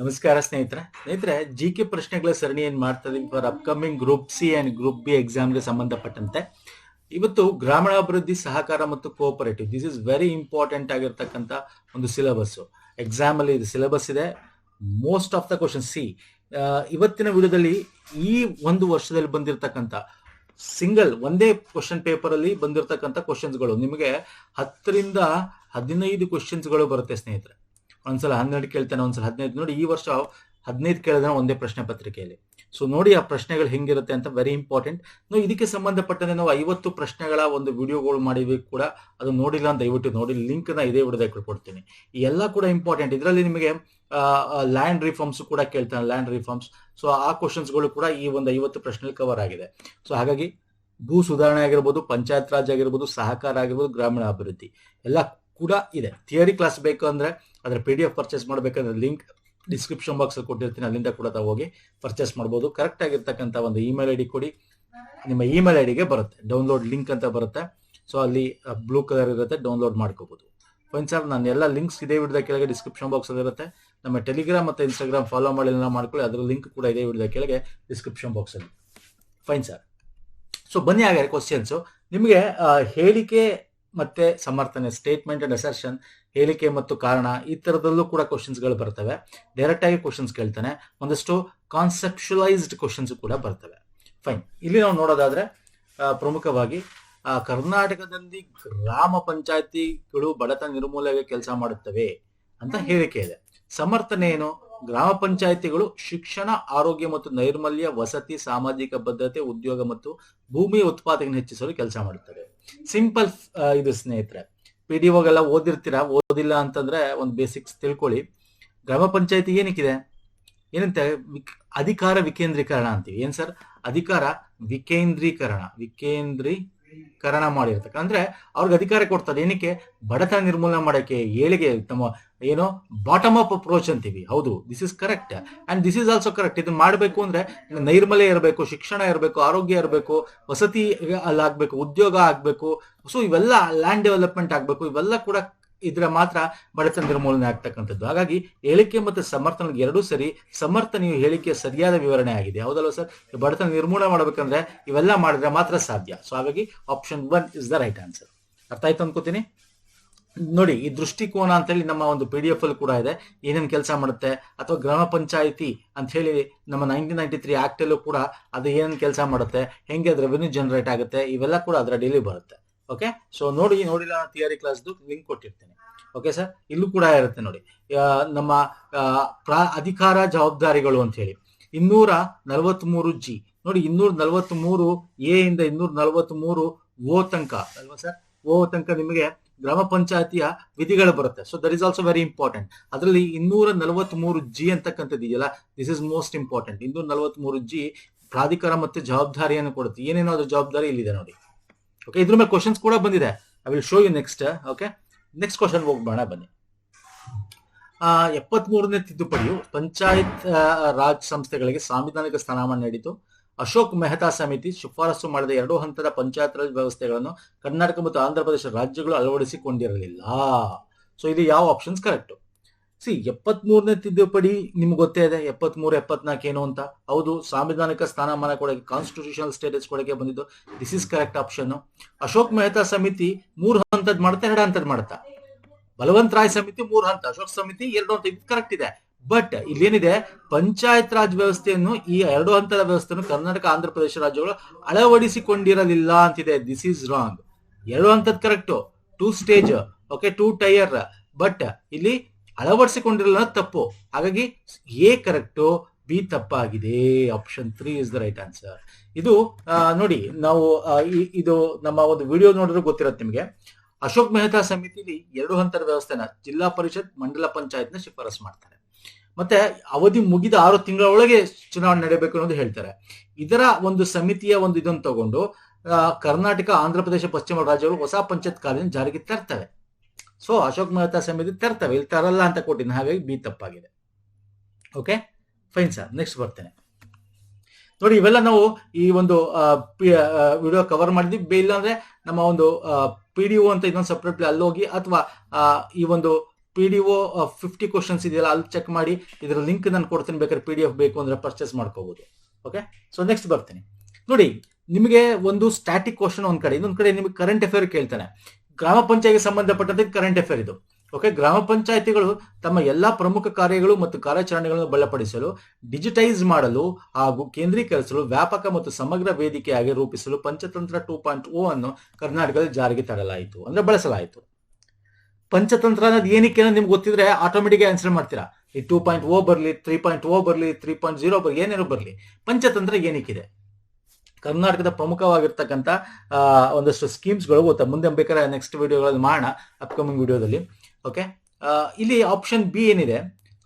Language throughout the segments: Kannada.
ನಮಸ್ಕಾರ ಸ್ನೇಹಿತರೆ. ಸ್ನೇಹಿತರೆ ಜಿ ಕೆ ಪ್ರಶ್ನೆಗಳ ಸರಣಿ ಏನ್ ಮಾಡ್ತಾ ಇದೀವಿ for upcoming group C and group B ಎಕ್ಸಾಮ್ಗೆ ಸಂಬಂಧಪಟ್ಟಂತೆ. ಇವತ್ತು ಗ್ರಾಮೀಣಾಭಿವೃದ್ಧಿ, ಸಹಕಾರ ಮತ್ತು cooperative this is very important ಆಗಿರ್ತಕ್ಕಂಥ ಒಂದು ಸಿಲೆಬಸ್ ಎಕ್ಸಾಮ್ ಅಲ್ಲಿ ಇದು ಸಿಲೆಬಸ್ ಇದೆ. Most of the question C ಇವತ್ತಿನ ವಿಡಿಯೋದಲ್ಲಿ ಈ ಒಂದು ವರ್ಷದಲ್ಲಿ ಬಂದಿರತಕ್ಕಂತ ಸಿಂಗಲ್ ಒಂದೇ ಕ್ವಶನ್ ಪೇಪರ್ ಅಲ್ಲಿ ಬಂದಿರತಕ್ಕಂಥ ಕ್ವಶನ್ಸ್ಗಳು ನಿಮಗೆ ಹತ್ತರಿಂದ ಹದಿನೈದು ಕ್ವಶನ್ಸ್ಗಳು ಬರುತ್ತೆ ಸ್ನೇಹಿತರೆ. ಒಂದ್ಸಲ ಹನ್ನೆರಡು ಕೇಳ್ತಾನೆ, ಒಂದ್ಸಲ ಹದಿನೈದು. ನೋಡಿ, ಈ ವರ್ಷ ಹದಿನೈದು ಕೇಳಿದ್ರೆ ಒಂದೇ ಪ್ರಶ್ನೆ ಪತ್ರಿಕೆಯಲ್ಲಿ. ಸೊ ನೋಡಿ ಆ ಪ್ರಶ್ನೆಗಳು ಹೆಂಗಿರುತ್ತೆ ಅಂತ ವೆರಿ ಇಂಪಾರ್ಟೆಂಟ್ ನಾವು ಇದಕ್ಕೆ ಸಂಬಂಧಪಟ್ಟಂತೆ ನಾವು ಐವತ್ತು ಪ್ರಶ್ನೆಗಳ ಒಂದು ವಿಡಿಯೋಗಳು ಮಾಡಿವಿ ಕೂಡ. ಅದು ನೋಡಿಲ್ಲ ಅಂತ ದಯವಿಟ್ಟು ನೋಡಿ ಲಿಂಕ್ನ ಇದೇ ವಿಡಿಯೋದಾಗ ಕೊಡ್ತೀನಿ ಈ ಎಲ್ಲ ಕೂಡ ಇಂಪಾರ್ಟೆಂಟ್ ಇದರಲ್ಲಿ ನಿಮಗೆ ಲ್ಯಾಂಡ್ ರಿಫಾರ್ಮ್ಸ್ ಕೂಡ ಕೇಳ್ತಾನೆ ಲ್ಯಾಂಡ್ ರಿಫಾರ್ಮ್ಸ್ ಸೊ ಆ ಕ್ವಶನ್ಸ್ಗಳು ಕೂಡ ಈ ಒಂದು ಐವತ್ತು ಪ್ರಶ್ನೆ ಕವರ್ ಆಗಿದೆ. ಸೊ ಹಾಗಾಗಿ ಭೂ ಸುಧಾರಣೆ ಆಗಿರ್ಬೋದು, ಪಂಚಾಯತ್ ರಾಜ್ ಆಗಿರ್ಬೋದು, ಸಹಕಾರ ಆಗಿರ್ಬೋದು ಗ್ರಾಮೀಣ ಅಭಿವೃದ್ಧಿ ಎಲ್ಲ ಕೂಡ ಇದೆ. ಥಿಯರಿ ಕ್ಲಾಸ್ ಬೇಕು ಅಂದ್ರೆ ಅದರ ಪಿ ಡಿ ಎಫ್ ಪರ್ಚೇಸ್ ಮಾಡಬೇಕಂದ್ರೆ ಲಿಂಕ್ ಡಿಸ್ಕ್ರಿಪ್ಷನ್ ಬಾಕ್ಸ್ ಕೊಟ್ಟಿರ್ತೀನಿ, ಅಲ್ಲಿಂದ ಕೂಡ ತಾವು ಹೋಗಿ ಪರ್ಚೇಸ್ ಮಾಡ್ಬೋದು. ಕರೆಕ್ಟ್ ಆಗಿರ್ತಕ್ಕಂಥ ಒಂದು ಇಮೇಲ್ ಐ ಡಿ ಕೊಡಿ. ನಿಮ್ಮ ಇಮೇಲ್ ಐ ಡಿಗೆ ಬರುತ್ತೆ. ಡೌನ್ಲೋಡ್ ಲಿಂಕ್ ಅಂತ ಬರುತ್ತೆ. ಸೊ ಅಲ್ಲಿ ಬ್ಲೂ ಕಲರ್ ಇರುತ್ತೆ. ಡೌನ್ಲೋಡ್ ಮಾಡ್ಕೋಬಹುದು ಫೈನ್ ಸರ್ ನಾನು ಎಲ್ಲ ಲಿಂಕ್ಸ್ ಇದೇ ವಿಡಿಯೋದ ಕೆಳಗೆ ಡಿಸ್ಕ್ರಿಪ್ಷನ್ ಬಾಕ್ಸ್ ಅಲ್ಲಿ ಇರುತ್ತೆ. ನಮ್ಮ ಟೆಲಿಗ್ರಾಮ್ ಮತ್ತು ಇನ್ಸ್ಟಾಗ್ರಾಮ್ ಫಾಲೋ ಮಾಡಿ ಮಾಡ್ಕೊಳ್ಳಿ. ಅದರ ಲಿಂಕ್ ಕೂಡ ಇದೇ ವಿಡಿಯೋದ ಕೆಳಗೆ ಡಿಸ್ಕ್ರಿಪ್ಷನ್ ಬಾಕ್ಸ್ ಅಲ್ಲಿ. ಫೈನ್ ಸರ್ ಸೊ ಬನ್ನಿ ಹಾಗಾದ್ರೆ ಕ್ವಶನ್ಸ್ ನಿಮಗೆ ಹೇಳಿಕೆ ಮತ್ತೆ ಸಮರ್ಥನೆ ಸ್ಟೇಟ್ಮೆಂಟ್ ಅಂಡ್ ಅಸರ್ಷನ್ ಹೇಳಿಕೆ ಮತ್ತು ಕಾರಣ ಈ ಥರದಲ್ಲೂ ಕೂಡ ಕ್ವಶನ್ಸ್ಗಳು ಬರ್ತವೆ. ಡೈರೆಕ್ಟ್ ಆಗಿ ಕ್ವಶನ್ಸ್ ಕೇಳ್ತಾನೆ. ಒಂದಷ್ಟು ಕಾನ್ಸೆಪ್ಷುಲೈಸ್ಡ್ ಕ್ವಶನ್ಸ್ ಕೂಡ ಬರ್ತವೆ. ಫೈನ್ ಇಲ್ಲಿ ನಾವು ನೋಡೋದಾದ್ರೆ ಪ್ರಮುಖವಾಗಿ ಕರ್ನಾಟಕದಲ್ಲಿ ಗ್ರಾಮ ಪಂಚಾಯತಿಗಳು ಬಡತನ ನಿರ್ಮೂಲನೆಗೆ ಕೆಲಸ ಮಾಡುತ್ತವೆ ಅಂತ ಹೇಳಿಕೆ ಇದೆ. ಸಮರ್ಥನೆ ಏನು? ಗ್ರಾಮ ಪಂಚಾಯತಿಗಳು ಶಿಕ್ಷಣ, ಆರೋಗ್ಯ ಮತ್ತು ನೈರ್ಮಲ್ಯ, ವಸತಿ, ಸಾಮಾಜಿಕ ಭದ್ರತೆ, ಉದ್ಯೋಗ ಮತ್ತು ಭೂಮಿಯ ಉತ್ಪಾದನೆ ಹೆಚ್ಚಿಸಲು ಕೆಲಸ ಮಾಡುತ್ತವೆ. ಸಿಂಪಲ್ ಇದು ಸ್ನೇಹಿತರೆ. ಪಿ ಡಿ ಒಗೆಲ್ಲ ಓದಿರ್ತೀರಾ? ಓದಿಲ್ಲ ಅಂತಂದ್ರೆ ಒಂದು ಬೇಸಿಕ್ಸ್ ತಿಳ್ಕೊಳ್ಳಿ. ಗ್ರಾಮ ಪಂಚಾಯತಿ ಏನಕ್ಕಿದೆ? ಏನಂತ? ಅಧಿಕಾರ ವಿಕೇಂದ್ರೀಕರಣ ಅಂತೀವಿ. ಏನ್ ಸರ್? ಅಧಿಕಾರ ವಿಕೇಂದ್ರೀಕರಣ. ವಿಕೇಂದ್ರೀಕರಣ ಮಾಡಿರ್ತಕ್ಕ. ಅಂದ್ರೆ ಅವ್ರಿಗೆ ಅಧಿಕಾರ ಕೊಡ್ತಾರೆ ಏನಕ್ಕೆ? ಬಡತನ ನಿರ್ಮೂಲನೆ ಮಾಡೋಕೆ ಏಳಿಗೆ ತಮ್ಮ ಏನೋ ಬಾಟಮ್ ಅಪ್ ಅಪ್ರೋಚ್ ಅಂತೀವಿ. ಹೌದು this is correct and this is also correct ಇದನ್ನ ಮಾಡಬೇಕು ಅಂದ್ರೆ ನೈರ್ಮಲ್ಯ ಇರಬೇಕು, ಶಿಕ್ಷಣ ಇರಬೇಕು, ಆರೋಗ್ಯ ಇರಬೇಕು, ವಸತಿ ಅಲ್ಲಿ ಆಗ್ಬೇಕು ಉದ್ಯೋಗ ಆಗ್ಬೇಕು. ಸೊ ಇವೆಲ್ಲ ಲ್ಯಾಂಡ್ ಡೆವಲಪ್ಮೆಂಟ್ ಆಗ್ಬೇಕು. ಇವೆಲ್ಲ ಕೂಡ ಇದ್ರೆ ಮಾತ್ರ ಬಡತನ ನಿರ್ಮೂಲನೆ ಆಗ್ತಕ್ಕಂಥದ್ದು. ಹಾಗಾಗಿ ಹೇಳಿಕೆ ಮತ್ತು ಸಮರ್ಥನೆ ಎರಡೂ ಸರಿ ಸಮರ್ಥನೆಯು ಹೇಳಿಕೆ ಸರಿಯಾದ ವಿವರಣೆ ಆಗಿದೆ. ಹೌದಲ್ವ ಸರ್? ಬಡತನ ನಿರ್ಮೂಲನೆ ಮಾಡಬೇಕಂದ್ರೆ ಇವೆಲ್ಲ ಮಾಡಿದ್ರೆ ಮಾತ್ರ ಸಾಧ್ಯ. ಸೊ ಹಾಗಾಗಿ option one is the right answer ಅರ್ಥ ಆಯ್ತು ಅನ್ಕೋತೀನಿ? ನೋಡಿ, ಈ ದೃಷ್ಟಿಕೋನ ಅಂತ ಹೇಳಿ ನಮ್ಮ ಒಂದು ಪಿ ಡಿ ಎಫ್ ಅಲ್ಲಿ ಕೂಡ ಇದೆ. ಏನೇನು ಕೆಲಸ ಮಾಡುತ್ತೆ ಅಥವಾ ಗ್ರಾಮ ಪಂಚಾಯಿತಿ ಅಂತ ಹೇಳಿ ನಮ್ಮ ನೈನ್ಟೀನ್ ನೈನ್ಟಿ ತ್ರೀ ಆಕ್ಟ್ ಅಲ್ಲೂ ಕೂಡ ಅದು ಏನೇನು ಕೆಲಸ ಮಾಡುತ್ತೆ, ಹೆಂಗೆ ಅದು ರೆವೆನ್ಯೂ ಜನರೇಟ್ ಆಗುತ್ತೆ, ಇವೆಲ್ಲ ಕೂಡ ಅದರ ಡೈಲಿ ಬರುತ್ತೆ. ಓಕೆ ಸೊ ನೋಡಿ, ನೋಡಿಲ್ಲ ಥಿಯರಿ ಕ್ಲಾಸ್ದು ಲಿಂಕ್ ಕೊಟ್ಟಿರ್ತೇನೆ. ಓಕೆ ಸರ್ ಇಲ್ಲೂ ಕೂಡ ಇರುತ್ತೆ ನೋಡಿ. ನಮ್ಮ ಅಧಿಕಾರ ಜವಾಬ್ದಾರಿಗಳು ಅಂತ ಹೇಳಿ. ಇನ್ನೂರ ನಲವತ್ಮೂರು ಜಿ ನೋಡಿ, ಇನ್ನೂರ ನಲವತ್ಮೂರು ಎ ಇಂದ ಇನ್ನೂರ ನಲವತ್ಮೂರು ಓ ತನಕ. ಅಲ್ವಾ ಸರ್ ಓ ತನಕ ನಿಮಗೆ ಗ್ರಾಮ ಪಂಚಾಯತಿಯ ವಿಧಿಗಳು ಬರುತ್ತೆ. So that is also very important ಅದರಲ್ಲಿ ಇನ್ನೂರ ನಲವತ್ಮೂರು ಜಿ ಅಂತಕ್ಕಂಥದ್ದು ಇದೆಯಲ್ಲ ದಿಸ್ ಇಸ್ ಮೋಸ್ಟ್ ಇಂಪಾರ್ಟೆಂಟ್ ಇನ್ನೂರ ನಲವತ್ಮೂರು ಜಿ ಪ್ರಾಧಿಕಾರ ಮತ್ತು ಜವಾಬ್ದಾರಿಯನ್ನು ಕೊಡುತ್ತೆ. ಏನೇನೋ ಅದ್ರ ಜವಾಬ್ದಾರಿ ಇಲ್ಲಿದೆ ನೋಡಿ. ಓಕೆ ಇದ್ರ ಮೇಲೆ ಕ್ವಶನ್ಸ್ ಕೂಡ ಬಂದಿದೆ. I will show you next okay next question ಹೋಗ್ಬೋಣ ಬನ್ನಿ. ಆ, ಎಪ್ಪತ್ಮೂರನೇ ತಿದ್ದುಪಡಿಯು ಪಂಚಾಯತ್ ರಾಜ್ ಸಂಸ್ಥೆಗಳಿಗೆ ಸಾಂವಿಧಾನಿಕ ಸ್ಥಾನಮಾನ ನೀಡಿತು. ಅಶೋಕ್ ಮೆಹ್ತಾ ಸಮಿತಿ ಶಿಫಾರಸು ಮಾಡಿದ ಎರಡು ಹಂತದ ಪಂಚಾಯತ್ ರಾಜ್ ವ್ಯವಸ್ಥೆಗಳನ್ನು ಕರ್ನಾಟಕ ಮತ್ತು ಆಂಧ್ರ ಪ್ರದೇಶ ರಾಜ್ಯಗಳು ಅಳವಡಿಸಿಕೊಂಡಿರಲಿಲ್ಲ. ಸೊ ಇದು ಯಾವ ಆಪ್ಷನ್ಸ್ ಕರೆಕ್ಟ್ ಸಿ, ಎಪ್ಪತ್ಮೂರನೇ ತಿದ್ದುಪಡಿ ನಿಮ್ಗೆ ಗೊತ್ತೇ ಇದೆ, ಎಪ್ಪತ್ಮೂರು, ಎಪ್ಪತ್ನಾಲ್ಕು ಏನು ಅಂತ. ಹೌದು, ಸಾಂವಿಧಾನಿಕ ಸ್ಥಾನಮಾನ ಕೊಡಕ್ಕೆ ಕಾನ್ಸ್ಟಿಟ್ಯೂಷನಲ್ ಸ್ಟೇಟಸ್ ಕೊಡಕ್ಕೆ ಬಂದಿದ್ದು this is correct option Ashok Mehta ಸಮಿತಿ ಮೂರು ಹಂತದ್ ಮಾಡ್ತಾ, ಎರಡು ಹಂತದ್ ಮಾಡ್ತಾ. ಬಲವಂತ ರಾಯ್ ಸಮಿತಿ ಮೂರು ಹಂತ, ಅಶೋಕ್ ಸಮಿತಿ ಎರಡು ಹಂತ, ಇದು ಕರೆಕ್ಟ್ ಇದೆ. ಬಟ್ ಇಲ್ಲೇನಿದೆ, ಪಂಚಾಯತ್ ರಾಜ್ ವ್ಯವಸ್ಥೆಯನ್ನು, ಈ ಎರಡು ಹಂತದ ವ್ಯವಸ್ಥೆಯನ್ನು ಕರ್ನಾಟಕ, ಆಂಧ್ರ ಪ್ರದೇಶ ರಾಜ್ಯಗಳು ಅಳವಡಿಸಿಕೊಂಡಿರಲಿಲ್ಲ ಅಂತಿದೆ. ದಿಸ್ ಈಸ್ ರಾಂಗ್ ಎರಡು ಹಂತದ correct two stage okay two tier but ಇಲ್ಲಿ ಅಳವಡಿಸಿಕೊಂಡಿರಲಿಲ್ಲ ಅನ್ನೋದು ತಪ್ಪು. ಹಾಗಾಗಿ ಎ ಕರೆಕ್ಟು, ಬಿ ತಪ್ಪಾಗಿದೆ. Option three is the right answer. ಇದು ನೋಡಿ, ನಾವು ಇದು ನಮ್ಮ ಒಂದು ವಿಡಿಯೋ ನೋಡಿದ್ರೆ ಗೊತ್ತಿರುತ್ತೆ ನಿಮಗೆ. ಅಶೋಕ್ ಮೆಹ್ತಾ ಸಮಿತಿಲಿ ಎರಡು ಹಂತದ ವ್ಯವಸ್ಥೆನ ಜಿಲ್ಲಾ ಪರಿಷತ್, ಮಂಡಲ ಪಂಚಾಯತ್ನ ಶಿಫಾರಸು ಮಾಡ್ತಾರೆ. ಮತ್ತೆ ಅವಧಿ ಮುಗಿದ ಆರು ತಿಂಗಳ ಒಳಗೆ ಚುನಾವಣೆ ನಡೆಯಬೇಕು ಅನ್ನೋದು ಹೇಳ್ತಾರೆ. ಇದರ ಒಂದು ಸಮಿತಿಯ ಒಂದು ಇದನ್ನು ತಗೊಂಡು ಕರ್ನಾಟಕ, ಆಂಧ್ರ ಪ್ರದೇಶ, ಪಶ್ಚಿಮ ರಾಜ್ಯಗಳು ಹೊಸ ಪಂಚಾಯತ್ ಕಾರ್ಯ ಜಾರಿಗೆ ತರ್ತವೆ. ಸೊ ಅಶೋಕ್ ಮೆಹತಾ ಸಮಿತಿ ತರ್ತವೆ ಇಲ್ಲಿ ತರಲ್ಲ ಅಂತ ಕೊಟ್ಟಿದ್ದೀನಿ. ಹಾಗಾಗಿ ಬಿ ತಪ್ಪಾಗಿದೆ. ಓಕೆ ಫೈನ್ ಸರ್ ನೆಕ್ಸ್ಟ್ ಬರ್ತೇನೆ. ನೋಡಿ, ಇವೆಲ್ಲ ನಾವು ಈ ಒಂದು ವಿಡಿಯೋ ಕವರ್ ಮಾಡಿದ್ವಿ ಇಲ್ಲಾಂದ್ರೆ ನಮ್ಮ ಒಂದು ಪಿ ಡಿ ಒ ಅಂತ ಇನ್ನೊಂದು ಸಪ್ರೇಟ್ಲಿ ಅಲ್ಲೋಗಿ ಅಥವಾ ಈ ಒಂದು P D O fifty questions ಇದೆಯಲ್ಲ, ಅಲ್ಲಿ ಚೆಕ್ ಮಾಡಿ ಇದರ ಲಿಂಕ್ ನಾನು ಕೊಡ್ತೀನಿ. ಬೇಕಾದ್ರೆ ಪಿ ಡಿ ಎಫ್ ಬೇಕು ಅಂದ್ರೆ ಪರ್ಚೇಸ್ ಮಾಡ್ಕೋಬಹುದು ಓಕೆ ಸೊ ನೆಕ್ಸ್ಟ್ ಬರ್ತೀನಿ. ನೋಡಿ, ನಿಮಗೆ ಒಂದು ಸ್ಟ್ಯಾಟಿಕ್ ಕ್ವಶನ್ ಒಂದ್ ಕಡೆ. ಇನ್ನೊಂದು ಕಡೆ ನಿಮಗೆ ಕರೆಂಟ್ ಅಫೇರ್ ಕೇಳ್ತಾನೆ. ಗ್ರಾಮ ಪಂಚಾಯತ್ಗೆ ಸಂಬಂಧಪಟ್ಟಂತೆ ಕರೆಂಟ್ ಅಫೇರ್ ಇದು. ಓಕೆ ಗ್ರಾಮ ಪಂಚಾಯಿತಿಗಳು ತಮ್ಮ ಎಲ್ಲಾ ಪ್ರಮುಖ ಕಾರ್ಯಗಳು ಮತ್ತು ಕಾರ್ಯಾಚರಣೆಗಳನ್ನು ಬಲಪಡಿಸಲು ಡಿಜಿಟೈಸ್ ಮಾಡಲು ಹಾಗೂ ಕೇಂದ್ರೀಕರಿಸಲು ವ್ಯಾಪಕ ಮತ್ತು ಸಮಗ್ರ ವೇದಿಕೆಯಾಗಿ ರೂಪಿಸಲು ಪಂಚತಂತ್ರ ಟೂ ಪಾಯಿಂಟ್ ಓ ಅನ್ನು ಕರ್ನಾಟಕದಲ್ಲಿ ಜಾರಿಗೆ ತರಲಾಯಿತು, ಅಂದ್ರೆ ಬಳಸಲಾಯಿತು. ಪಂಚತಂತ್ರ ಅನ್ನೋದು ಏನಕ್ಕೆ ಅನ್ನೋದು ನಿಮ್ಗೆ ಗೊತ್ತಿದ್ರೆ ಆಟೋಮೆಟಿಕ್ ಆನ್ಸರ್ ಮಾಡ್ತೀರಾ? ಈ ಟೂ ಪಾಯಿಂಟ್ ಓ ಬರಲಿ ತ್ರೀ ಪಾಯಿಂಟ್ ಓ ಬರಲಿ ತ್ರೀ ಪಾಯಿಂಟ್ ಜೀರೋ ಬರಲಿ, ಏನೇನು ಬರಲಿ. ಪಂಚತಂತ್ರ ಏನಕ್ಕಿದೆ? ಕರ್ನಾಟಕದ ಪ್ರಮುಖವಾಗಿರ್ತಕ್ಕಂಥ ಒಂದಷ್ಟು ಸ್ಕೀಮ್ಸ್ಗಳು ಗೊತ್ತಾ? ಮುಂದೆ ಬೇಕಾದ್ರೆ ನೆಕ್ಸ್ಟ್ ವಿಡಿಯೋಗಳಲ್ಲಿ ಮಾಡೋಣ ಅಪ್ಕಮಿಂಗ್ ವಿಡಿಯೋದಲ್ಲಿ ಓಕೆ ಇಲ್ಲಿ ಆಪ್ಷನ್ ಬಿ ಏನಿದೆ?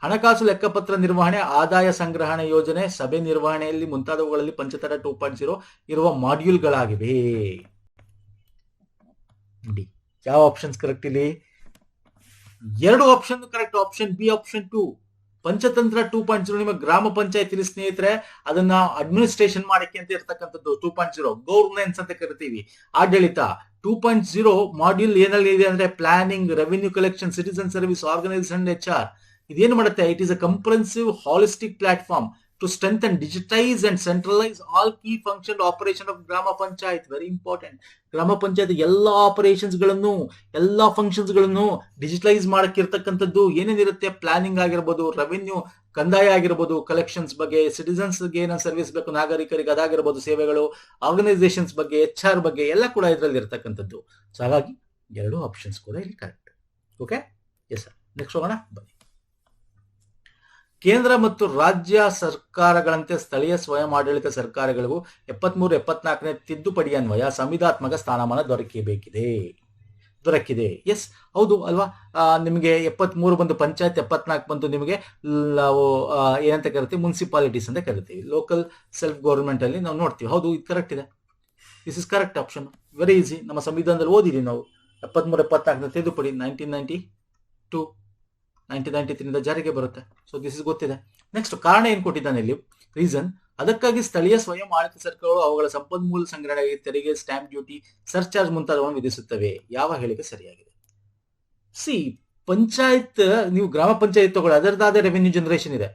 ಹಣಕಾಸು ಲೆಕ್ಕಪತ್ರ ನಿರ್ವಹಣೆ, ಆದಾಯ ಸಂಗ್ರಹಣೆ ಯೋಜನೆ, ಸಭೆ ನಿರ್ವಹಣೆಯಲ್ಲಿ ಮುಂತಾದವುಗಳಲ್ಲಿ ಪಂಚತರ ಟೂ ಪಾಯಿಂಟ್ ಜೀರೋ ಇರುವ ಮಾಡ್ಯೂಲ್ಗಳಾಗಿವೆ. ನೋಡಿ, ಯಾವ ಆಪ್ಷನ್ಸ್ ಕರೆಕ್ಟ್ ಇಲ್ಲಿ? ಎರಡು option correct option B option two Panchatantra two point zero ನಿಮ್ಮ ಗ್ರಾಮ ಪಂಚಾಯತಿ ಸ್ನೇಹಿತರೆ, ಅದನ್ನ ಅಡ್ಮಿನಿಸ್ಟ್ರೇಷನ್ ಮಾಡಕ್ಕೆ ಅಂತ ಇರ್ತಕ್ಕಂಥದ್ದು ಟೂ ಪಾಯಿಂಟ್ ಜೀರೋ. ಗೌರ್ನೆನ್ಸ್ ಅಂತ ಕರಿತೀವಿ. ಆಡಳಿತ, ಟೂ ಪಾಯಿಂಟ್ ಜೀರೋ ಮಾಡ್ಯೂಲ್ ಏನಲ್ಲಿ ಇದೆ ಅಂದ್ರೆ planning revenue collection citizen service organisation H R ಇದೇನು ಮಾಡುತ್ತೆ? It is a comprehensive holistic platform strength and digitise and centralise all key function operation of grama panchayat very important ಗ್ರಾಮ ಪಂಚಾಯತ್ ಎಲ್ಲ ಆಪರೇಷನ್ಸ್ಗಳನ್ನು, ಎಲ್ಲ ಫಂಕ್ಷನ್ಸ್ಗಳನ್ನು ಡಿಜಿಟಲೈಸ್ ಮಾಡಕ್ಕಿರ್ತಕ್ಕಂಥದ್ದು ಏನೇನಿರುತ್ತೆ? ಪ್ಲಾನಿಂಗ್ ಆಗಿರ್ಬೋದು ರೆವೆನ್ಯೂ ಕಂದಾಯ ಆಗಿರ್ಬೋದು ಕಲೆಕ್ಷನ್ಸ್ ಬಗ್ಗೆ ಸಿಟಿಸನ್ಸ್ ಏನೋ ಸರ್ವಿಸ್ ಬೇಕು, ನಾಗರಿಕರಿಗೆ ಅದಾಗಿರ್ಬೋದು, ಸೇವೆಗಳು ಆರ್ಗನೈಸೇಷನ್ಸ್ ಬಗ್ಗೆ ಎಚ್ ಆರ್ ಬಗ್ಗೆ ಎಲ್ಲ ಕೂಡ ಇದರಲ್ಲಿ ಇರ್ತಕ್ಕಂಥದ್ದು. ಸೊ ಹಾಗಾಗಿ ಎರಡು ಆಪ್ಷನ್ಸ್ ಕೂಡ ಇಲ್ಲಿ correct okay yes sir next ಹೋಗೋಣ. ಬನ್ನಿ. ಕೇಂದ್ರ ಮತ್ತು ರಾಜ್ಯ ಸರ್ಕಾರಗಳಂತೆ ಸ್ಥಳೀಯ ಸ್ವಯಂ ಆಡಳಿತ ಸರ್ಕಾರಗಳಿಗೂ ಎಪ್ಪತ್ಮೂರು, ಎಪ್ಪತ್ನಾಲ್ಕನೇ ತಿದ್ದುಪಡಿ ಅನ್ವಯ ಸಂವಿಧಾತ್ಮಕ ಸ್ಥಾನಮಾನ ದೊರಕಬೇಕಿದೆ ದೊರಕಿದೆ. ಎಸ್ ಹೌದು, ಅಲ್ವಾ? ನಿಮಗೆ ಎಪ್ಪತ್ಮೂರು ಬಂದು ಪಂಚಾಯತ್, ಎಪ್ಪತ್ನಾಲ್ಕು ಬಂದು ನಿಮಗೆ ನಾವು ಏನಂತ ಕರಿತೀವಿ? ಮುನ್ಸಿಪಾಲಿಟೀಸ್ ಅಂತ ಕರಿತೀವಿ. ಲೋಕಲ್ ಸೆಲ್ಫ್ ಗೌರ್ಮೆಂಟ್ ಅಲ್ಲಿ ನಾವು ನೋಡ್ತೀವಿ. ಹೌದು, ಇದು ಕರೆಕ್ಟ್ ಇದೆ. This is correct option very easy ನಮ್ಮ ಸಂವಿಧಾನದಲ್ಲಿ ಓದಿದೀವಿ ನಾವು. ಎಪ್ಪತ್ಮೂರು, ಎಪ್ಪತ್ನಾಲ್ಕನೇ ತಿದ್ದುಪಡಿ ನೈನ್ಟೀನ್ ನೈನ್ಟಿ ಟು ನೈನ್ಟಿ ತ್ರೀಯಿಂದ ಜಾರಿಗೆ ಬರುತ್ತೆ. ಸೊ ದಿಸ್ ಇಸ್ ಗೊತ್ತಿದೆ. ನೆಕ್ಸ್ಟ್ ಕಾರಣ ಏನು ಕೊಟ್ಟಿದ್ದಾನೆ ಇಲ್ಲಿ? ರೀಸನ್ ಅದಕ್ಕಾಗಿ ಸ್ಥಳೀಯ ಸ್ವಯಂ ಆಡಳಿತ ಸರ್ಕಾರಗಳು ಅವುಗಳ ಸಂಪನ್ಮೂಲ ಸಂಗ್ರಹಣೆಗೆ ತೆರಿಗೆ ಸ್ಟ್ಯಾಂಪ್ ಡ್ಯೂಟಿ ಸರ್ಚಾರ್ಜ್ ಮುಂತಾದವನ್ನು ವಿಧಿಸುತ್ತವೆ. ಯಾವ ಹೇಳಿಕೆ ಸರಿಯಾಗಿದೆ? ಸಿ, ಪಂಚಾಯತ್, ನೀವು ಗ್ರಾಮ ಪಂಚಾಯತ್ ತಗೊಳ್ಳಿ, ಅದರದಾದ ರೆವೆನ್ಯೂ ಜನರೇಷನ್ ಇದೆ.